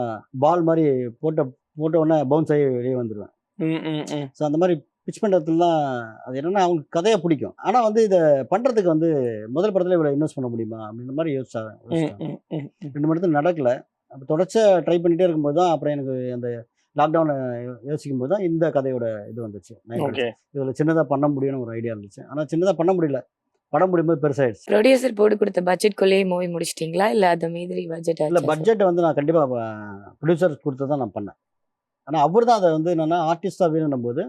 Speaker 6: பால் மாதிரி போட்ட போட்ட உடனே பவுன்ஸ் ஆகி வெளியே வந்துடுவேன் ஸோ அந்த மாதிரி பிச் பண்ணுறதுலாம் அது என்னென்னா அவங்களுக்கு கதையை பிடிக்கும். ஆனால் வந்து இதை பண்ணுறதுக்கு வந்து முதல் படத்தில் இவ்வளோ இன்வெஸ்ட் பண்ண முடியுமா? அப்படின்ற மாதிரி யோசிச்சாங்க. ரெண்டு மணி நேரத்தில் நடக்கல. அப்போ தொடர்ச்சியாக ட்ரை பண்ணிகிட்டே இருக்கும்போது தான் அப்புறம் எனக்கு அந்த லாக்டவுனை யோசிக்கும் போது தான் இந்த கதையோட இது வந்துச்சு. இதில் சின்னதாக பண்ண முடியும்னு ஒரு ஐடியா இருந்துச்சு. ஆனால் சின்னதாக பண்ண முடியல. படம் முடியும்போது பெருசாயிடுச்சு.
Speaker 1: ப்ரொடியூசர் போட்டு கொடுத்த பட்ஜெட்குள்ளேயே மூவி முடிச்சிட்டீங்களா? இல்ல அது மாதிரி பட்ஜெட்
Speaker 6: இல்லை பட்ஜெட் வந்து நான் கண்டிப்பாக ப்ரொடியூசர் கொடுத்து தான் நான் பண்ணேன். ஆனால் அவர் தான் அதை வந்து என்னென்னா ஆர்டிஸ்டாக வேணும்னும் போது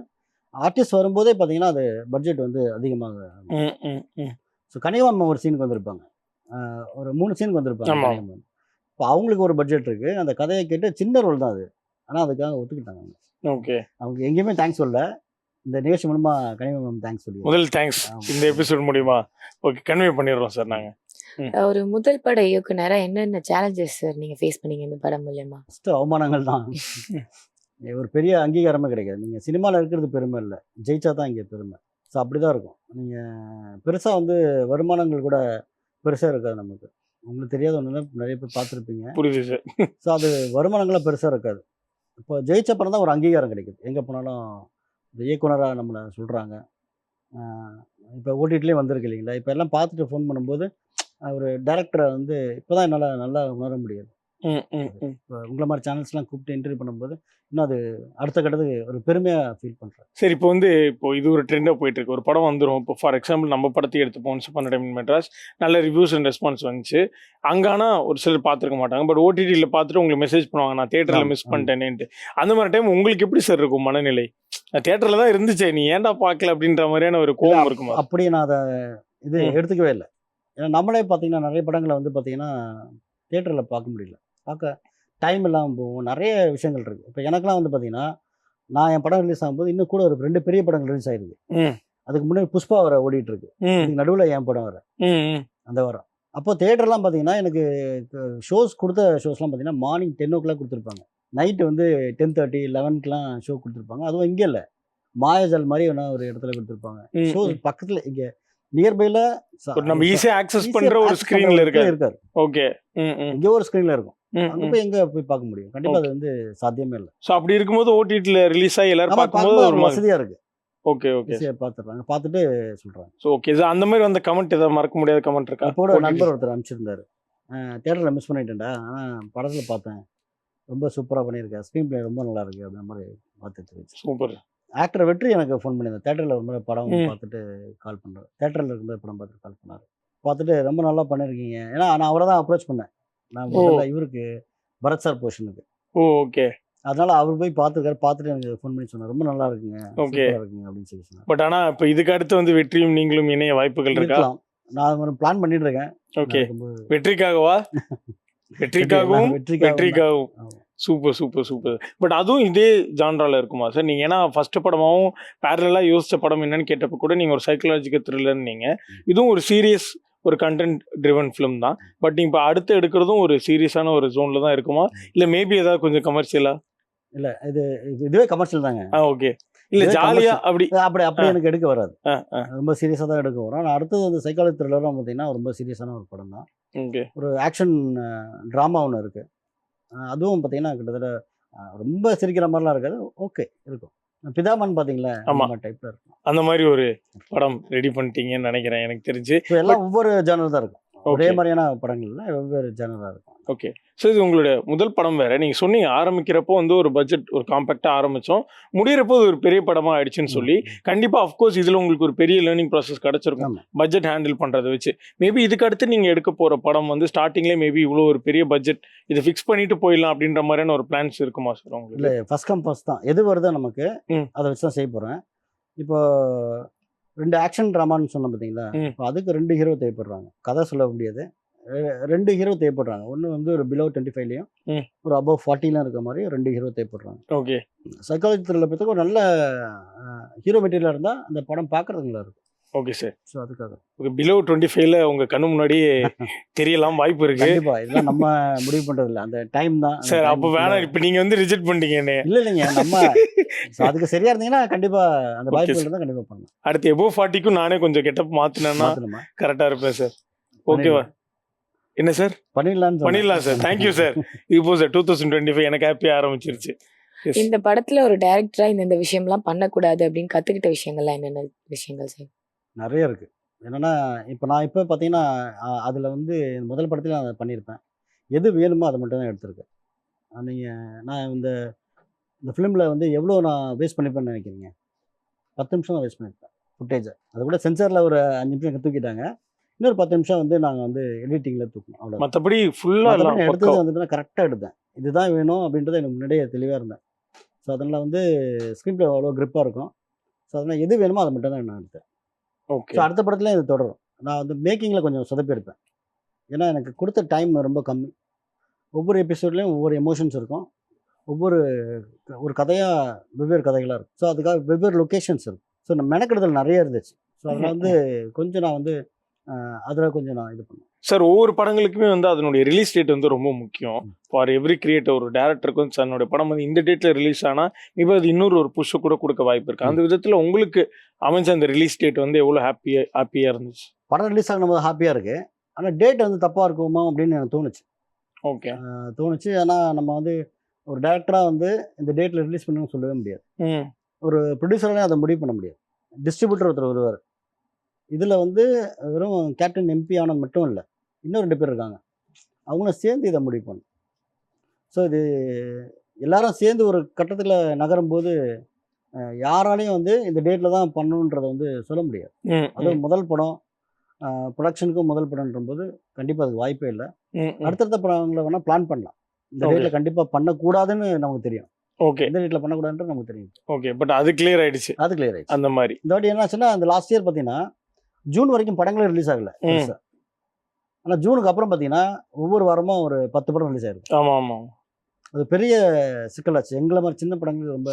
Speaker 6: ஆர்டிஸ்ட் வரும்போதே பார்த்தீங்கன்னா அது பட்ஜெட் வந்து அதிகமாக ஸோ கனிவாம ஒரு சீனுக்கு வந்திருப்பாங்க. ஒரு மூணு சீனுக்கு வந்திருப்பாங்க இப்போ அவங்களுக்கு ஒரு பட்ஜெட் இருக்குது அந்த கதையை கேட்டு சின்ன ரோல் தான் அது. ஆனால் அதுக்காக ஒத்துக்கிட்டாங்க.
Speaker 2: ஓகே.
Speaker 6: அவங்க எங்கேயுமே தேங்க்ஸ் சொல்ல இந்த நிகழ்ச்சி மூலமா கனிவாமம் தேங்க்ஸ் சொல்லி
Speaker 2: முதல் தேங்க்ஸ். இந்த எபிசோட் மூலியமா. ஓகே கன்வே பண்ணிடுறோம் சார் நாங்க.
Speaker 1: ஒரு முதல் பட இயக்குனரா என்னென்ன சேலஞ்சஸ் சார் நீங்க ஃபேஸ் பண்ணீங்க இந்த படம் மூலியமா?
Speaker 6: ஃபஸ்ட்டு அவமானங்கள் தான். ஒரு பெரிய அங்கீகாரமே கிடைக்காது. நீங்கள் சினிமாவில் இருக்கிறது பெருமை இல்லை. ஜெயிச்சா தான் இங்கே பெருமை. ஸோ அப்படி தான் இருக்கும். நீங்கள் பெருசாக வந்து வருமானங்கள் கூட பெருசாக இருக்காது நமக்கு. உங்களுக்கு தெரியாத ஒன்று நிறைய பேர் பார்த்துருப்பீங்க.
Speaker 2: புரியுது சார்.
Speaker 6: ஸோ அது வருமானங்களாம் பெருசாக இருக்காது. இப்போ ஜெயிச்ச அப்புறம் தான் ஒரு அங்கீகாரம் கிடைக்குது. எங்கே போனாலும் இந்த இயக்குனராக நம்மளை சொல்கிறாங்க இப்போ ஓடிடிலே வந்திருக்கு இல்லைங்களா? இப்போ எல்லாம் பார்த்துட்டு ஃபோன் பண்ணும்போது அவர் ஒரு டேரக்டரை வந்து இப்போ தான் என்னால் நல்லா உணர முடியாது. உங்களை மாதிரி சேனல்ஸ்லாம் கூப்பிட்டு இன்டர்வியூ பண்ணும்போது இன்னும் அது அடுத்த கட்டத்துக்கு ஒரு பெருமையாக ஃபீல் பண்ணுறேன்
Speaker 2: சரி இப்போ வந்து இப்போ இது ஒரு ட்ரெண்டாக போயிட்டு இருக்கு. ஒரு படம் வந்துடும் இப்போ ஃபார் எக்ஸாம்பிள் நம்ம படத்தை எடுத்துப்போம் பண்ண டைம் மெட்ராஸ் நல்ல ரிவ்யூஸ் அண்ட் ரெஸ்பான்ஸ் வந்துச்சு. அங்கானா ஒரு சிலர் பார்த்துருக்க மாட்டாங்க. பட் ஓடிடியில் பார்த்துட்டு உங்களுக்கு மெசேஜ் பண்ணுவாங்க. நான் தேட்டரில் மிஸ். பண்ணிட்டேனேன்ட்டு. அந்த மாதிரி டைம் உங்களுக்கு எப்படி சார் இருக்கும் மனநிலை? தேட்டரில் தான் இருந்துச்சே. நீ ஏன்டா பார்க்கல அப்படின்ற மாதிரியான ஒரு கோபம் இருக்குமா?
Speaker 6: அப்படி நான் அதை இது. எடுத்துக்கவே இல்லை. ஏன்னா நம்மளே பார்த்தீங்கன்னா நிறைய படங்களை வந்து பார்த்தீங்கன்னா தேட்டரில் பார்க்க முடியல. பார்க்க டைம் இல்லாமல் போகும். நிறைய விஷயங்கள் இருக்குது இப்போ எனக்கெல்லாம் வந்து பார்த்தீங்கன்னா நான் என் படம் ரிலீஸ் ஆகும்போது இன்னும் கூட ஒரு ரெண்டு பெரிய படங்கள் ரிலீஸ் ஆயிருக்கு. அதுக்கு முன்னாடி புஷ்பா வர ஓடிட்டு இருக்கு. நடுவில் என் படம் வர. அந்த வாரம் அப்போ தேட்டர்லாம் பார்த்தீங்கன்னா எனக்கு ஷோஸ் கொடுத்த ஷோஸ்லாம் பார்த்தீங்கன்னா மார்னிங் டென் ஓ கிளாக் கொடுத்துருப்பாங்க. நைட்டு வந்து டென் தேர்ட்டி லெவன்க்குலாம் ஷோ கொடுத்துருப்பாங்க. அதுவும் இங்கே இல்லை. மாயாஜால் மாதிரி வேணா ஒரு இடத்துல கொடுத்துருப்பாங்க. ஷோ. பக்கத்தில் இங்கே நியர்பையில்
Speaker 2: ஒரு நம்ம ஈஸியாக ஆக்சஸ் பண்ணுற ஒரு ஸ்க்ரீனில் இருக்க
Speaker 6: இருக்காரு.
Speaker 2: ஓகே
Speaker 6: இங்கே ஒரு ஸ்க்ரீனில் இருக்கும். அங்கே போய் எங்கே போய் பார்க்க முடியும்? கண்டிப்பாக அது வந்து சாத்தியமே இல்லை.
Speaker 2: ஸோ அப்படி இருக்கும்போது ஓடிடியில் ரிலீஸ் ஆகி எல்லாரும் பார்க்கும்போது ஒரு
Speaker 6: வசதியாக இருக்கு.
Speaker 2: Okay okay.
Speaker 6: ஈஸியாக பார்த்துடுறாங்க பார்த்துட்டு சொல்கிறாங்க
Speaker 2: ஸோ ஓகே சார் அந்த மாதிரி வந்த கமெண்ட் ஏதாவது மறக்க முடியாத கமெண்ட் இருக்கா?
Speaker 6: ஒரு நண்பர் ஒருத்தர் அனுப்பிச்சிருந்தாரு. தேட்டரில் மிஸ் பண்ணிட்டேன்டா. ஆனால் படத்தில் பார்த்தேன். ரொம்ப சூப்பராக பண்ணியிருக்கேன் ஸ்க்ரீன் பிளே ரொம்ப நல்லா இருக்கு அப்படின்ற மாதிரி பார்த்துட்டு
Speaker 2: சூப்பர்
Speaker 6: ஆக்டர் வெற்றி எனக்கு ஃபோன் பண்ணியிருந்தேன் தேட்டரில் ஒரு படம். பார்த்துட்டு கால் பண்ணுறாரு தேட்டரில் இருக்கும்போது படம் பார்த்துட்டு கால் பண்ணார். பார்த்துட்டு ரொம்ப நல்லா பண்ணியிருக்கீங்க. ஏன்னா நான் அவரை தான் அப்ரோச் பண்ணேன். நான் முதல்ல இவருக்கு பரத் சார் போர்ஷனுக்கு
Speaker 2: ஓகே.
Speaker 6: அதனால அவர் போய் பார்த்துருக்காரு பார்த்துட்டு எனக்கு ஃபோன் பண்ணி சொன்னார். ரொம்ப நல்லா இருக்குங்க. சூப்பரா இருக்குங்க அப்படின்னு சொல்லி சொன்னார்.
Speaker 2: பட் ஆனா இப்போ இதுக்கு அடுத்து வந்து வெற்றியும் நீங்களும் இணைய வாய்ப்புகள் இருக்கா?
Speaker 6: இருக்கலாம். நான் ஒரு பிளான் பண்ணிட்டு இருக்கேன்.
Speaker 2: Okay. வெற்றிக்காகவா? வெற்றிக்காகவும்
Speaker 6: வெற்றிக்காகவும்.
Speaker 2: Super super super. But அதுவும் இதே ஜான்ரால இருக்குமா? சார் நீங்க ஏன்னா ஃபர்ஸ்ட் படமாவும் பேரலா யோசிச்ச படம் என்னன்னு கேட்டப்ப கூட நீங்க ஒரு சைக்கலாஜிக்கல் த்ரில்லர் நீங்க. இதுவும் ஒரு சீரியஸ் ஒரு கண்டென்ட் ட்ரிவன் ஃபிலிம் தான். பட் இப்போ அடுத்து எடுக்கிறதும் ஒரு சீரியஸான ஒரு ஜோன்ல தான் இருக்குமா? இல்ல மேபி ஏதாவது கொஞ்சம் கமர்ஷியலா
Speaker 6: இல்ல இது இது- இதுவே கமர்ஷியல் தாங்க.
Speaker 2: ஆ ஓகே இல்ல
Speaker 6: இதுவே
Speaker 2: ஜாலியா
Speaker 6: commercial.
Speaker 2: அப்படி
Speaker 6: அப்படி அப்படி. எனக்கு எடுக்க வராது. ரொம்ப சீரியஸாக தான் எடுக்க வரும். ஆனால் அடுத்தது வந்து சைக்காலஜி த்ரில்லரும் பார்த்தீங்கன்னா ரொம்ப சீரியஸான ஒரு படம் தான்.
Speaker 2: ஓகே
Speaker 6: ஒரு ஆக்ஷன் ட்ராமா ஒன்று இருக்குது அதுவும் பார்த்தீங்கன்னா கிட்டத்தட்ட ரொம்ப சிரிக்கிற மாதிரிலாம் இருக்காது. ஓகே இருக்கும். பிதாமன் பார்த்தீங்களா
Speaker 2: ஆமா.
Speaker 6: டைப்பில் இருக்கும்.
Speaker 2: அந்த மாதிரி ஒரு படம் ரெடி பண்ணிட்டீங்கன்னு நினைக்கிறேன் எனக்கு தெரிஞ்சு.
Speaker 6: எல்லாம் ஒவ்வொரு ஜேனல் தான் இருக்கும். ஒரே மாதிரியான படங்கள்ல வெவ்வேறு ஜேனலாக இருக்கும்.
Speaker 2: ஓகே ஸோ இது உங்களுடைய முதல் படம் வேற. நீங்க சொன்னீங்க ஆரம்பிக்கிறப்போ வந்து ஒரு பட்ஜெட் ஒரு காம்பேக்டா ஆரம்பிச்சோம். முடியிறப்போ ஒரு பெரிய படமா ஆயிடுச்சுன்னு சொல்லி. கண்டிப்பா அஃப்கோர்ஸ் இதுல உங்களுக்கு ஒரு பெரிய லேர்னிங் ப்ராசஸ் கிடைச்சிருக்கும். பட்ஜெட் ஹேண்டில் பண்றதை வச்சு. மேபி இதுக்கு அடுத்து நீங்க எடுக்க போற படம் வந்து ஸ்டார்டிங்லேயே மேபி இவ்வளோ ஒரு பெரிய பட்ஜெட் இதை ஃபிக்ஸ் பண்ணிட்டு போயிடலாம் அப்படின்ற மாதிரியான ஒரு பிளான்ஸ் இருக்குமா சார் உங்களுக்கு?
Speaker 6: இல்லை ஃபர்ஸ்ட் கம் ஃபர்ஸ்ட் தான். எது வருதோ நமக்கு
Speaker 2: ம்.
Speaker 6: அதை வச்சு தான் செய்ய போகிறேன் இப்போ ரெண்டு ஆக்ஷன் ட்ராமான்னு சொன்னேன் பார்த்தீங்களா? அதுக்கு ரெண்டு ஹீரோ தேவைப்படுறாங்க. கதை சொல்ல முடியாது. ரெண்டு ஹீரோ தேவைப்படுறாங்க. ஒன்று வந்து ஒரு பிலோ டுவெண்ட்டி ஃபைவ்லையும். ஒரு அபவ் ஃபார்ட்டிலாம் இருக்க மாதிரி ரெண்டு ஹீரோ தேவைப்படுறாங்க.
Speaker 2: ஓகே.
Speaker 6: சைக்காலஜி த்ரில்லர் பற்றி ஒரு நல்ல ஹீரோ மெட்டீரியலாக இருந்தால் அந்த படம் பார்க்குறதுங்களா இருக்கும்.
Speaker 2: ஓகே சார்
Speaker 6: ஸோ அதுக்காக.
Speaker 2: ஓகே பிலோ டுவெண்ட்டி ஃபைவ்ல உங்க கண்ணு முன்னாடியே தெரியலாம் வாய்ப்பு இருக்கு.
Speaker 6: கண்டிப்பா. இதெல்லாம் நம்ம முடிவு பண்றது இல்ல அந்த டைம் தான்.
Speaker 2: சார் அப்போ வேணாம். இப்போ நீங்க வந்து ரிஜெக்ட் பண்ணிட்டீங்க என்னைய.
Speaker 6: இல்ல இல்லைங்க. நம்ம அதுக்கு சரியா இருந்தீங்கன்னா கண்டிப்பா அந்த வாய்ப்பு
Speaker 2: sir.
Speaker 6: இருந்தா கண்டிப்பா பண்ணலாம்.
Speaker 2: அடுத்து எபோ ஃபார்ட்டிக்கும் நானே கொஞ்சம் கெட்டப் மாத்தினேன்னா கரெக்டா இருப்பேன் சார் ஓகேவா என்ன சார்
Speaker 6: பண்ணிடலாம்னு
Speaker 2: பண்ணிடலாம் சார் தேங்க்யூ சார் இப்போ sir two thousand twenty five எனக்கு ஹாப்பி ஆரம்பிச்சிருச்சு.
Speaker 1: இந்த படத்துல ஒரு டைரக்டரா இந்த இந்த விஷயம்லாம் பண்ணக்கூடாது அப்படின்னு கத்துக்கிட்ட விஷயங்கள்லாம் என்னென்ன விஷயங்கள் சார்
Speaker 6: நிறைய இருக்கு. என்னன்னா இப்போ நான் இப்போ பார்த்தீங்கன்னா அதுல வந்து முதல் படத்துல நான் அதை பண்ணியிருப்பேன். எது வேணுமோ அதை மட்டும் தான் எடுத்திருக்கேன். அஹ் நீங்க நான் இந்த இந்த ஃபிலிமில் வந்து எவ்வளோ நான் வேஸ்ட் பண்ணிப்பேன்னு நினைக்கிறீங்க? பத்து நிமிஷம் தான் வேஸ்ட் பண்ணியிருப்பேன் ஃபுட்டேஜை அது கூட சென்சாரில் ஒரு அஞ்சு நிமிஷம் தூக்கிட்டாங்க. இன்னொரு பத்து நிமிஷம் வந்து நாங்கள் வந்து எடிட்டிங்கில் தூக்கணும். அவ்வளோ
Speaker 2: மற்றபடி ஃபுல்லாக
Speaker 6: எடுத்தது வந்து கரெக்டாக எடுத்தேன். இதுதான் வேணும் அப்படின்றது எனக்கு முன்னாடியே தெளிவாக இருந்தேன். ஸோ அதனால் வந்து ஸ்க்ரீன் ப்ளே அவ்வளோ grip-ஆ இருக்கும். ஸோ அதனால் எது வேணுமோ அதை மட்டும் தான் நான் எடுத்தேன்.
Speaker 2: ஓகே
Speaker 6: ஸோ அடுத்த படத்துலையும் இது தொடரும். நான் வந்து மேக்கிங்கில் கொஞ்சம் சொதப்பியிருப்பேன். ஏன்னா எனக்கு கொடுத்த டைம் ரொம்ப கம்மி. ஒவ்வொரு எபிசோட்லேயும் ஒவ்வொரு எமோஷன்ஸ் இருக்கும். ஒவ்வொரு ஒரு கதையாக வெவ்வேறு கதைகளாக இருக்கும். ஸோ அதுக்காக வெவ்வேறு லொக்கேஷன்ஸ் இருக்கும். ஸோ நான் மெனக்கெடுதல் நிறைய இருந்துச்சு. ஸோ அதில் வந்து கொஞ்சம் நான் வந்து அதில் கொஞ்சம் நான் இது பண்ணேன்.
Speaker 2: சார் ஒவ்வொரு படங்களுக்குமே வந்து அதனுடைய ரிலீஸ் டேட் வந்து ரொம்ப முக்கியம். ஃபார் எவ்ரி கிரியேட்டர் ஒரு டேரக்டருக்கு வந்து தன்னுடைய படம் வந்து இந்த டேட்ல ரிலீஸ் ஆனா இப்போ அது இன்னொரு ஒரு புஷ் கூட கொடுக்க வாய்ப்பு இருக்கு. அந்த விதத்துல உங்களுக்கு அமைஞ்ச அந்த ரிலீஸ் டேட் வந்து எவ்வளவு ஹாப்பியா ஹாப்பியா இருந்துச்சு?
Speaker 6: படம் ரிலீஸ் ஆகும்போது ஹாப்பியாக இருக்குது ஆனால் டேட் வந்து தப்பாக இருக்குமோ அப்படின்னு எனக்கு தோணுச்சு.
Speaker 2: ஓகே
Speaker 6: தோணுச்சு. ஆனால் நம்ம வந்து ஒரு டேரக்டராக வந்து இந்த டேட்டில் ரிலீஸ் பண்ணணும்னு சொல்லவே முடியாது. ஒரு ப்ரொடியூசராலே அதை முடிவு பண்ண முடியாது. டிஸ்ட்ரிபியூட்டர் ஒருத்தர் வருவார். இதில் வந்து வெறும் கேப்டன் எம்பி ஆனது மட்டும் இல்லை. இன்னும் ரெண்டு பேர் இருக்காங்க. அவங்களும் சேர்ந்து இதை முடிவு பண்ணும் ஸோ இது எல்லாரும் சேர்ந்து ஒரு கட்டத்தில் நகரும்போது யாராலையும் வந்து இந்த டேட்டில் தான் பண்ணணுன்றதை வந்து சொல்ல முடியாது. அதுவும் முதல் படம் ப்ரொடக்ஷனுக்கும் முதல் படம்ன்ற போது கண்டிப்பாக அதுக்கு வாய்ப்பே இல்லை. அடுத்தடுத்த படங்களை வேணால் பிளான் பண்ணலாம். இந்த. டேட்டில் கண்டிப்பாக பண்ணக்கூடாதுன்னு நமக்கு தெரியும்.
Speaker 2: ஓகே
Speaker 6: எந்த டேட்டில் பண்ணக்கூடாதுன்றது நமக்கு தெரியும்.
Speaker 2: ஓகே பட் அது கிளியர் ஆயிடுச்சு.
Speaker 6: அது கிளியர் ஆயிடுச்சு.
Speaker 2: அந்த மாதிரி.
Speaker 6: இந்த வாட்டி என்னாச்சுன்னா அந்த லாஸ்ட் இயர் பார்த்தீங்கன்னா ஜூன் வரைக்கும் படங்களே ரிலீஸ் ஆகல. ஆனால் ஜூனுக்கு அப்புறம் பார்த்தீங்கன்னா ஒவ்வொரு வாரமும் ஒரு பத்து படம் ரிலீஸ் ஆயிருக்கு
Speaker 2: ஆமா ஆமா.
Speaker 6: அது பெரிய சிக்கலாச்சு. எங்களை மாதிரி சின்ன படங்களுக்கு ரொம்ப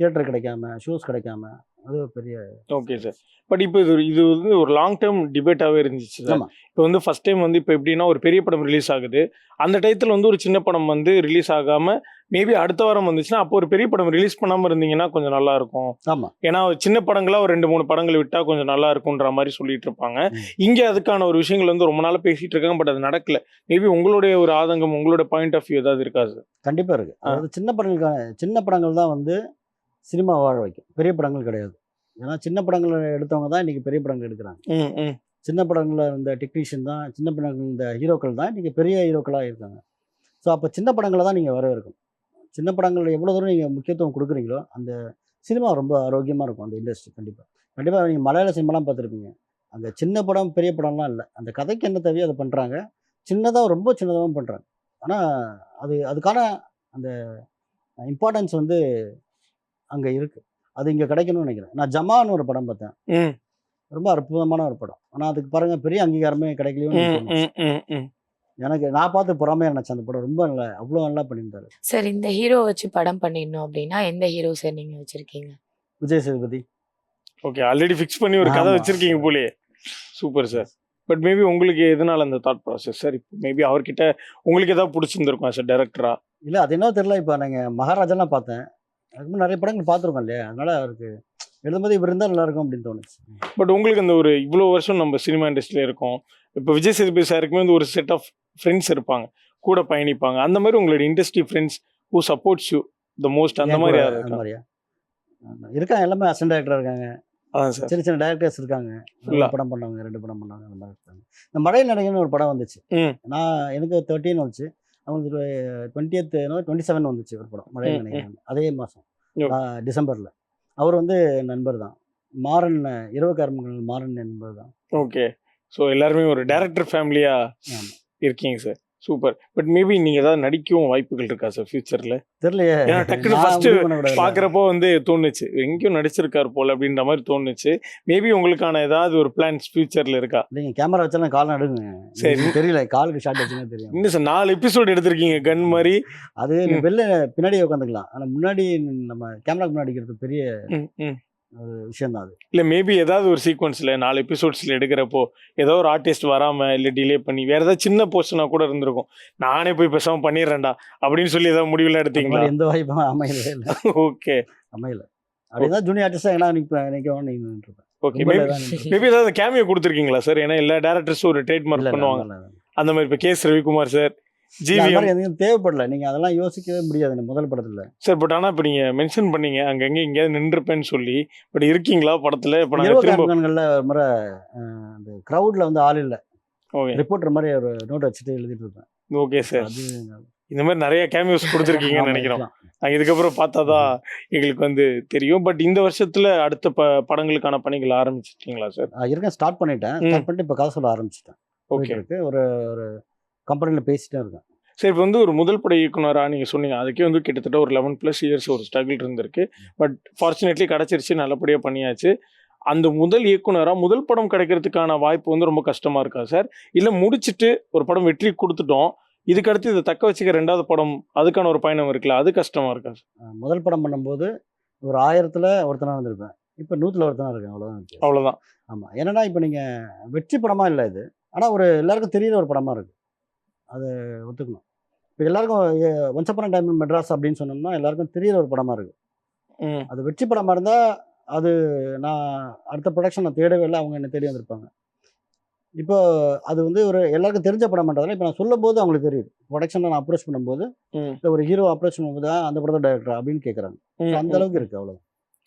Speaker 6: தியேட்டர் கிடைக்காம ஷோஸ் கிடைக்காம அது ஒரு பெரிய
Speaker 2: ஓகே சார் பட் இப்போ இது இது வந்து ஒரு லாங் டேர்ம் டிபேட்டாகவே இருந்துச்சு சார்
Speaker 6: ஆமா.
Speaker 2: இப்போ வந்து ஃபர்ஸ்ட் டைம் வந்து இப்போ எப்படின்னா ஒரு பெரிய படம் ரிலீஸ் ஆகுது. அந்த டயத்தில் வந்து ஒரு சின்ன படம் வந்து ரிலீஸ் ஆகாம மேபி அடுத்த வாரம் வந்துச்சுன்னா அப்போ ஒரு பெரிய படம் ரிலீஸ் பண்ணாமல் இருந்தீங்கன்னா கொஞ்சம் நல்லா இருக்கும்.
Speaker 6: ஆமா.
Speaker 2: ஏன்னா சின்ன படங்களா ஒரு ரெண்டு மூணு படங்கள் விட்டா கொஞ்சம் நல்லா இருக்கும்ன்ற மாதிரி சொல்லிட்டு இருப்பாங்க. இங்க அதுக்கான ஒரு விஷயங்கள் வந்து ரொம்ப நாளா பேசிட்டு இருக்காங்க பட் அது நடக்கல. மேபி உங்களுடைய ஒரு ஆதங்கம் உங்களோட பாயிண்ட் ஆஃப் வியூ ஏதாவது இருக்காது
Speaker 6: கண்டிப்பாக இருக்குது. அதாவது சின்ன படங்களுக்கான சின்ன படங்கள் தான் வந்து சினிமா வாழ வைக்கும். பெரிய படங்கள் கிடையாது. ஏன்னா சின்ன படங்கள் எடுத்தவங்க தான் இன்றைக்கி பெரிய படங்கள் எடுக்கிறாங்க. சின்ன படங்களில் இந்த டெக்னீஷியன் தான் சின்ன படங்கள் இந்த ஹீரோக்கள் தான் இன்றைக்கி பெரிய ஹீரோக்களாக இருக்காங்க. ஸோ அப்போ சின்ன படங்களை தான் நீங்கள் வரவேற்கணும். சின்ன படங்கள் எவ்வளோ தூரம் நீங்கள் முக்கியத்துவம் கொடுக்குறீங்களோ அந்த சினிமா ரொம்ப ஆரோக்கியமாக இருக்கும் அந்த இண்டஸ்ட்ரி கண்டிப்பாக கண்டிப்பாக நீங்கள் மலையாள சினிமாலாம் பார்த்துருப்பீங்க. அங்கே சின்ன படம் பெரிய படம்லாம் இல்லை. அந்த கதைக்கு என்ன தேவையோ அதை பண்ணுறாங்க சின்னதாக ரொம்ப சின்னதாகவும் பண்ணுறாங்க ஆனால் அது அதுக்கான அந்த இம்பார்ட்டன்ஸ் வந்து அங்கே இருக்குது அது இங்கே கிடைக்கணும்னு நினைக்கிறேன். நான் ஜமான்னு ஒரு படம் பார்த்தேன்.
Speaker 2: ம்.
Speaker 6: ரொம்ப அற்புதமான ஒரு படம். ஆனால் அதுக்கு பாருங்க பெரிய அங்கீகாரமே கிடைக்கலையோன்னு
Speaker 2: ம்,
Speaker 6: எனக்கு நான் பார்த்து பொறாமையாக நினச்சேன் அந்த படம். ரொம்ப நல்லா அவ்வளோ நல்லா பண்ணியிருந்தாரு.
Speaker 1: சார் இந்த ஹீரோ வச்சு படம் பண்ணிடணும் அப்படின்னா எந்த ஹீரோ சார் நீங்க வச்சிருக்கீங்க?
Speaker 6: Vijay Sethupathi.
Speaker 2: Okay already fix பண்ணி ஒரு கதை. வச்சிருக்கீங்க போலயே. Super sir. பட் மேபி உங்களுக்கு எதனால அந்த தாட் ப்ராசஸ் சார் இப்போ மேபி அவர்கிட்ட உங்களுக்கு ஏதாவது பிடிச்சிருந்துருக்கும் சார் டேரக்டரா
Speaker 6: இல்லை அது என்ன தெரியல. இப்போ நீங்கள் மகாராஜாலாம் பார்த்தேன். அதுக்கு நிறைய படங்கள் பார்த்துருக்கோம் இல்லையா? அதனால அவருக்கு எழுதும்போது இவர் இருந்தால் நல்லா இருக்கும் அப்படின்னு தோணுச்சு.
Speaker 2: பட் உங்களுக்கு அந்த ஒரு இவ்வளோ வருஷம் நம்ம சினிமா இண்டஸ்ட்ரியில இருக்கோம். இப்போ விஜய் சேதுபதி சாருக்குமே வந்து ஒரு செட் ஆஃப் ஃப்ரெண்ட்ஸ் இருப்பாங்க. கூட பயணிப்பாங்க. அந்த மாதிரி உங்களோட industry friends who supports you the most அந்த மாதிரி
Speaker 6: அந்த மாதிரியா. இருக்காங்க. எல்லாமே அசன் டேரக்டர் இருக்காங்க.
Speaker 2: அதான் சார்.
Speaker 6: சின்ன சின்ன டேரக்டர்ஸ் இருக்காங்க. படம் பண்ணவங்க ரெண்டு படம் பண்ணாங்க அந்த மாதிரி இருக்காங்க. இந்த மழை நடிகன்னு ஒரு படம் வந்துச்சு. நான் எனக்கு தேர்ட்டின் வந்துச்சு. அவங்களுக்கு டுவெண்ட்டியத் டுவெண்ட்டி செவன் வந்துச்சு ஒரு படம் மழை நடிகன் அதே மாதம். டிசம்பரில். அவர் வந்து நண்பர் தான். மாறன் இரவுக்காரங்கள் மாறன் நண்பர் தான்.
Speaker 2: ஓகே. ஸோ எல்லாருமே ஒரு டேரக்டர் ஃபேமிலியா
Speaker 6: ஆமா.
Speaker 2: இருக்கீங்க சார். சூப்பர் பட் மேபி நீங்க ஏதாவது நடிக்கவும் வாய்ப்புகள் இருக்கா சார் ஃபியூச்சர்ல
Speaker 6: தெரியலையே.
Speaker 2: ஏன்னா டக்குனு
Speaker 6: பண்ணக்கூடாது.
Speaker 2: பாக்குறப்போ வந்து தோணுச்சு. எங்கேயும் நடிச்சிருக்காரு போல அப்படின்ற மாதிரி தோணுச்சு. மேபி உங்களுக்கான ஏதாவது ஒரு பிளான்ஸ் ஃபியூச்சர்ல இருக்கா?
Speaker 6: நீங்க கேமரா வச்சாலும் கால் நடுங்க.
Speaker 2: சரி.
Speaker 6: தெரியல காலுக்கு ஷாட் வச்சுன்னா தெரியும்.
Speaker 2: இன்னும் சார் நாலு எபிசோட் எடுத்திருக்கீங்க கன் மாதிரி?
Speaker 6: அது வெளில பின்னாடி உட்காந்துக்கலாம். ஆனா முன்னாடி நம்ம கேமராக்கு முன்னாடி இருக்கிறது பெரிய
Speaker 2: ம்.
Speaker 6: விஷயம் தான் அது.
Speaker 2: இல்ல மேபி ஏதாவது ஒரு சீக்வன்ஸ்ல நாலு எபிசோட்ஸ்ல எடுக்கிறப்போ ஏதோ ஒரு ஆர்டிஸ்ட் வராம இல்ல டிலே பண்ணி வேற ஏதாவது சின்ன போர்ஷனா கூட இருந்திருக்கும். நானே போய் பேசாம பண்ணிடுறேன்டா அப்படின்னு சொல்லி ஏதாவது முடிவுல எடுத்தீங்களா?
Speaker 6: எந்த வாய்ப்பும் அமையல இல்லை.
Speaker 2: ஓகே.
Speaker 6: அமையல. அப்படிதான் ஜூனியர் ஆர்டிஸ்டா ஏன்னா நீங்க நின்றுப்பேன்
Speaker 2: ஓகே மேபி ஏதாவது கேமியோ கொடுத்துருக்கீங்களா சார் ஏன்னா எல்லா டேரக்டர்ஸும் ஒரு ட்ரேட்
Speaker 6: இல்ல,
Speaker 2: மார்க்
Speaker 6: இல்ல,
Speaker 2: பண்ணுவாங்க. அந்த மாதிரி இப்போ கேஸ் ரவிக்குமார் சார்
Speaker 6: தேவைப்படல. நீங்க அதெல்லாம் யோசிக்கவே முடியாது முதல் படத்துல.
Speaker 2: சார் பட் ஆனா இப்போ நீங்க மென்ஷன் பண்ணீங்க அங்கங்க எங்கேயாவது நின்றுப்பேன்னு சொல்லி பட் இருக்கீங்களா படத்துல? இப்போ நாங்க
Speaker 6: ஒரு முறை அந்த கிரவுட்ல வந்து ஆள் இல்ல. ரிப்போர்ட்டர் மாதிரி ஒரு நோட் வச்சுட்டு எழுதிட்டு இருப்பேன்.
Speaker 2: Okay sir. இந்த மாதிரி நிறைய கேமியோஸ் கொடுத்துருக்கீங்கன்னு நினைக்கிறோம்.
Speaker 6: இருக்கலாம்.
Speaker 2: நாங்க இதுக்கப்புறம் பார்த்தா தான் எங்களுக்கு வந்து தெரியும். பட் இந்த வருஷத்துல அடுத்த ப படங்களுக்கான பணிகள் ஆரம்பிச்சிட்டீங்களா சார்
Speaker 6: இருக்கேன். ஸ்டார்ட் பண்ணிட்டேன். ஸ்டார்ட் பண்ணிட்டு இப்போ கதை சொல்ல ஆரம்பிச்சிட்டேன்.
Speaker 2: ஓகே.
Speaker 6: ஒரு ஒரு கம்பெனியில் பேசிட்டே இருக்கேன்.
Speaker 2: சரி இப்போ வந்து ஒரு முதல் பட இயக்குனராக நீங்கள் சொன்னீங்க. அதுக்கே வந்து கிட்டத்தட்ட ஒரு லெவன் ப்ளஸ் இயர்ஸ் ஒரு ஸ்ட்ரகிள் இருந்திருக்கு. பட் ஃபார்ச்சுனேட்லி கிடச்சிருச்சு நல்லபடியாக பண்ணியாச்சு. அந்த முதல் இயக்குனராக முதல் படம் கிடைக்கிறதுக்கான வாய்ப்பு வந்து ரொம்ப கஷ்டமாக இருக்கா சார்? இல்லை முடிச்சிட்டு ஒரு படம் வெற்றி கொடுத்துட்டோம். இதுக்கு அடுத்து இதை தக்க வச்சுக்க ரெண்டாவது படம் அதுக்கான ஒரு பயணம் இருக்குல்ல அது கஷ்டமாக இருக்கா சார்?
Speaker 6: முதல் படம் பண்ணும்போது ஒரு ஆயிரத்தில் ஒருத்தனாக இருந்திருப்பேன். இப்போ நூற்றில் ஒருத்தனாக இருக்கேன் அவ்வளோதான்.
Speaker 2: அவ்வளோதான்
Speaker 6: ஆமாம் என்னன்னா இப்போ நீங்கள் வெற்றி படமாக இல்லை இது. ஆனால் ஒரு எல்லாருக்கும் தெரியிற ஒரு படமாக இருக்குது அது ஒத்துக்கணும். இப்போ எல்லாருக்கும் ஒன்ஸ் அப்பான டைம் மெட்ராஸ் அப்படின்னு சொன்னோம்னா எல்லாருக்கும் தெரியிற ஒரு படமாக இருக்குது
Speaker 2: ம்
Speaker 6: அது வெற்றி படமாக இருந்தால் அது நான் அடுத்த ப்ரொடக்ஷன் நான் தேடவே இல்லை அவங்க என்ன தேடி வந்திருப்பாங்க. இப்போ அது வந்து ஒரு எல்லாருக்கும் தெரிஞ்ச படம் பண்ணுறதுல இப்போ நான் சொல்லும்போது அவங்களுக்கு தெரியுது. ப்ரொடக்ஷனில் நான் அப்ரோச் பண்ணும்போது இப்போ ஒரு ஹீரோ அப்ரோச் பண்ணும்போது "ஆ, அந்த படத்தோட டேரக்டர் அப்படின்னு கேட்குறாங்க அந்த அளவுக்கு இருக்குது அவ்வளோ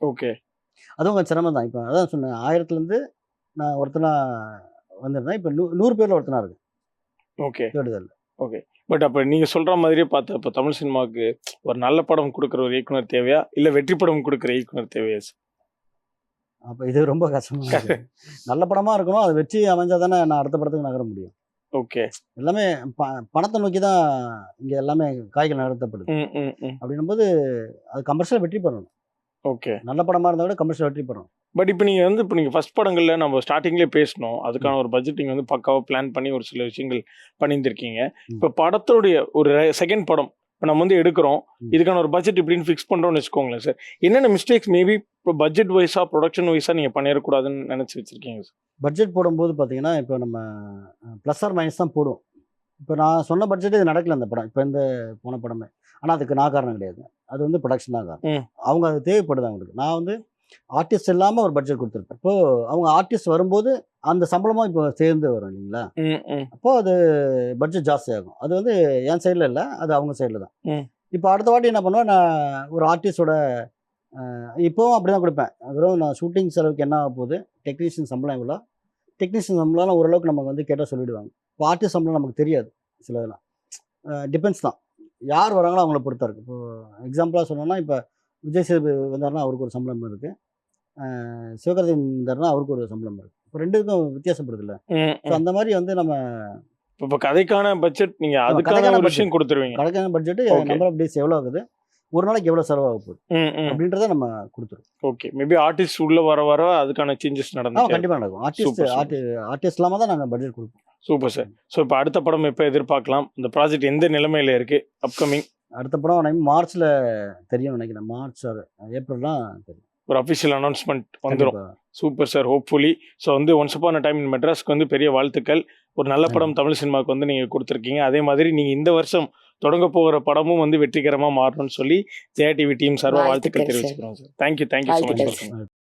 Speaker 2: ஓகே.
Speaker 6: அதுவும் கொஞ்சம் சிரமம் தான். இப்போ அதான் சொன்னேன் ஆயிரத்துலேருந்து நான் ஒருத்தனா வந்திருந்தேன். இப்போ நூ நூறு பேரில் ஒருத்தனா இருக்கு
Speaker 2: ஓகே.
Speaker 6: தேடுதல்.
Speaker 2: பட் அப்போ நீங்கள் சொல்கிற மாதிரியே பார்த்தா இப்போ தமிழ் சினிமாவுக்கு ஒரு நல்ல படம் கொடுக்குற ஒரு இயக்குனர் தேவையா? இல்லை வெற்றி படம் கொடுக்குற இயக்குனர் தேவையா சார்
Speaker 6: அப்போ இது ரொம்ப கஷ்டமாக இருக்கு. நல்ல படமாக இருக்கணும். அது வெற்றி அமைஞ்சால் தானே நான் அடுத்த படத்துக்கு நகர முடியும்.
Speaker 2: ஓகே.
Speaker 6: எல்லாமே ப பணத்தை நோக்கி தான் இங்கே எல்லாமே காய்கள் நகர்த்தப்படுது.
Speaker 2: ம் ம் ம்.
Speaker 6: அப்படின்னும்போது அது கமர்ஷியல் வெற்றி பெறணும்.
Speaker 2: ஓகே.
Speaker 6: நல்ல படமாக இருந்தால் கூட கமர்ஷியல் வெற்றி பெறணும்.
Speaker 2: பட் இப்போ நீங்கள் வந்து இப்போ நீங்கள் ஃபஸ்ட் படங்களில் நம்ம ஸ்டார்டிங்லேயே பேசணும். அதுக்கான ஒரு பட்ஜெட்டிங் வந்து பக்காவாக பிளான் பண்ணி ஒரு சில விஷயங்கள் பண்ணியிருந்திருக்கீங்க. இப்போ படத்தோடைய ஒரு செகண்ட் படம் இப்போ நம்ம வந்து எடுக்கிறோம். இதுக்கான ஒரு பட்ஜெட் இப்படின்னு ஃபிக்ஸ் பண்ணுறோம்னு வச்சுக்கோங்களேன் சார் என்னென்ன மிஸ்டேக்ஸ் மேபி இப்போ பட்ஜெட் வைஸாக ப்ரொடக்ஷன் வைஸாக நீங்கள் பண்ணிடக்கூடாதுன்னு நினச்சி வச்சுருக்கீங்க சார்
Speaker 6: பட்ஜெட் போடும்போது பார்த்தீங்கன்னா இப்போ நம்ம ப்ளஸ் ஆர் மைனஸ் தான் போடுவோம். இப்போ நான் சொன்ன பட்ஜெட் இது நடக்கல அந்த படம். இப்போ இந்த போன படமே. ஆனால் அதுக்கு நான் காரணம் கிடையாது. அது வந்து ப்ரொடக்ஷன் தான் காரணம். அவங்க அது தேவைப்படுது அவங்களுக்கு. நான் வந்து ஆர்டிஸ்ட் இல்லாமல் ஒரு பட்ஜெட் கொடுத்துருப்பேன். இப்போ அவங்க ஆர்டிஸ்ட் வரும்போது அந்த சம்பளமும் இப்போ சேர்ந்து வரும் இல்லைங்களா? அப்போ அது பட்ஜெட் ஜாஸ்தி ஆகும். அது வந்து என் சைடில் இல்லை அது அவங்க சைடில் தான். இப்போ அடுத்த வாட்டி என்ன பண்ணுவேன் நான் ஒரு ஆர்டிஸ்டோட இப்போவும் அப்படி தான் கொடுப்பேன். வெறும் நான் ஷூட்டிங் செலவுக்கு என்ன ஆக போகுது டெக்னீஷியன் சம்பளம் எவ்வளோ? டெக்னீஷியன் சம்பளம்லாம் ஓரளவுக்கு நமக்கு வந்து கேட்டால் சொல்லிடுவாங்க. இப்போ ஆர்டிஸ்ட் சம்பளம் நமக்கு தெரியாது சில இதெல்லாம் டிபெண்ட்ஸ் தான். யார் வராங்களோ அவங்கள பொறுத்தா இருக்கு. இப்போ எக்ஸாம்பிளாக சொன்னோம்னா இப்போ விஜய் சேது வந்தாருன்னா அவருக்கு ஒரு சம்பளம் இருக்குது சிவகார்த்திகேயன் வந்தாருன்னா அவருக்கு ஒரு சம்பளம் இருக்குது இப்போ ரெண்டுக்கும் வித்தியாசப்படுது இல்லை
Speaker 2: ம்
Speaker 6: ஸோ அந்த மாதிரி வந்து நம்ம
Speaker 2: இப்போ கதைக்கான பட்ஜெட் நீங்கள் அதுக்கான
Speaker 6: கதைக்கான
Speaker 2: ஒரு விஷயம். கொடுத்துருவீங்க.
Speaker 6: கணக்கான பட்ஜெட். நம்பர் ஆஃப் டேஸ் எவ்வளோ ஆகுது? ஒரு நாளைக்கு எவ்வளோ செலவாக போகுது? அப்படின்றத நம்ம கொடுத்துருவோம்.
Speaker 2: ஓகே மேபி ஆர்டிஸ்ட் உள்ள வர வர அதுக்கான சேஞ்சஸ்
Speaker 6: ஆ
Speaker 2: நடந்துச்சு
Speaker 6: கண்டிப்பாக நடக்கும். ஆர்டிஸ்ட். ஆர்டி ஆர்டிஸ்ட் இல்லாமல் தான் நாங்கள் பட்ஜெட் கொடுப்போம்.
Speaker 2: சூப்பர் சார் ஸோ இப்போ அடுத்த படம் எப்போ எதிர்பார்க்கலாம்? இந்த ப்ராஜெக்ட் எந்த நிலைமையில இருக்கு? அப்கமிங்
Speaker 6: அடுத்த படம் நம்ம மார்ச்சில் தெரியும் நினைக்கிறேன். மார்ச் ஆர் ஏப்ரல்லாம் தெரியும்.
Speaker 2: ஒரு அஃபிஷியல் அனௌன்ஸ்மெண்ட் வந்துடும். சூப்பர் சார் ஹோப்ஃபுல்லி ஸோ வந்து once upon a time in மெட்ராஸ்க்கு வந்து பெரிய வாழ்த்துக்கள். ஒரு நல்ல படம் தமிழ் சினிமாவுக்கு வந்து நீங்கள் கொடுத்துருக்கீங்க. அதே மாதிரி நீங்கள் இந்த வருஷம் தொடங்க போகிற படமும் வந்து வெற்றிகரமாக மாறணும்னு சொல்லி ஜெயா டிவி டீம் சார்பாக வாழ்த்துக்கள். தெரிவிச்சுக்கிறோம் sir thank you thank you so much.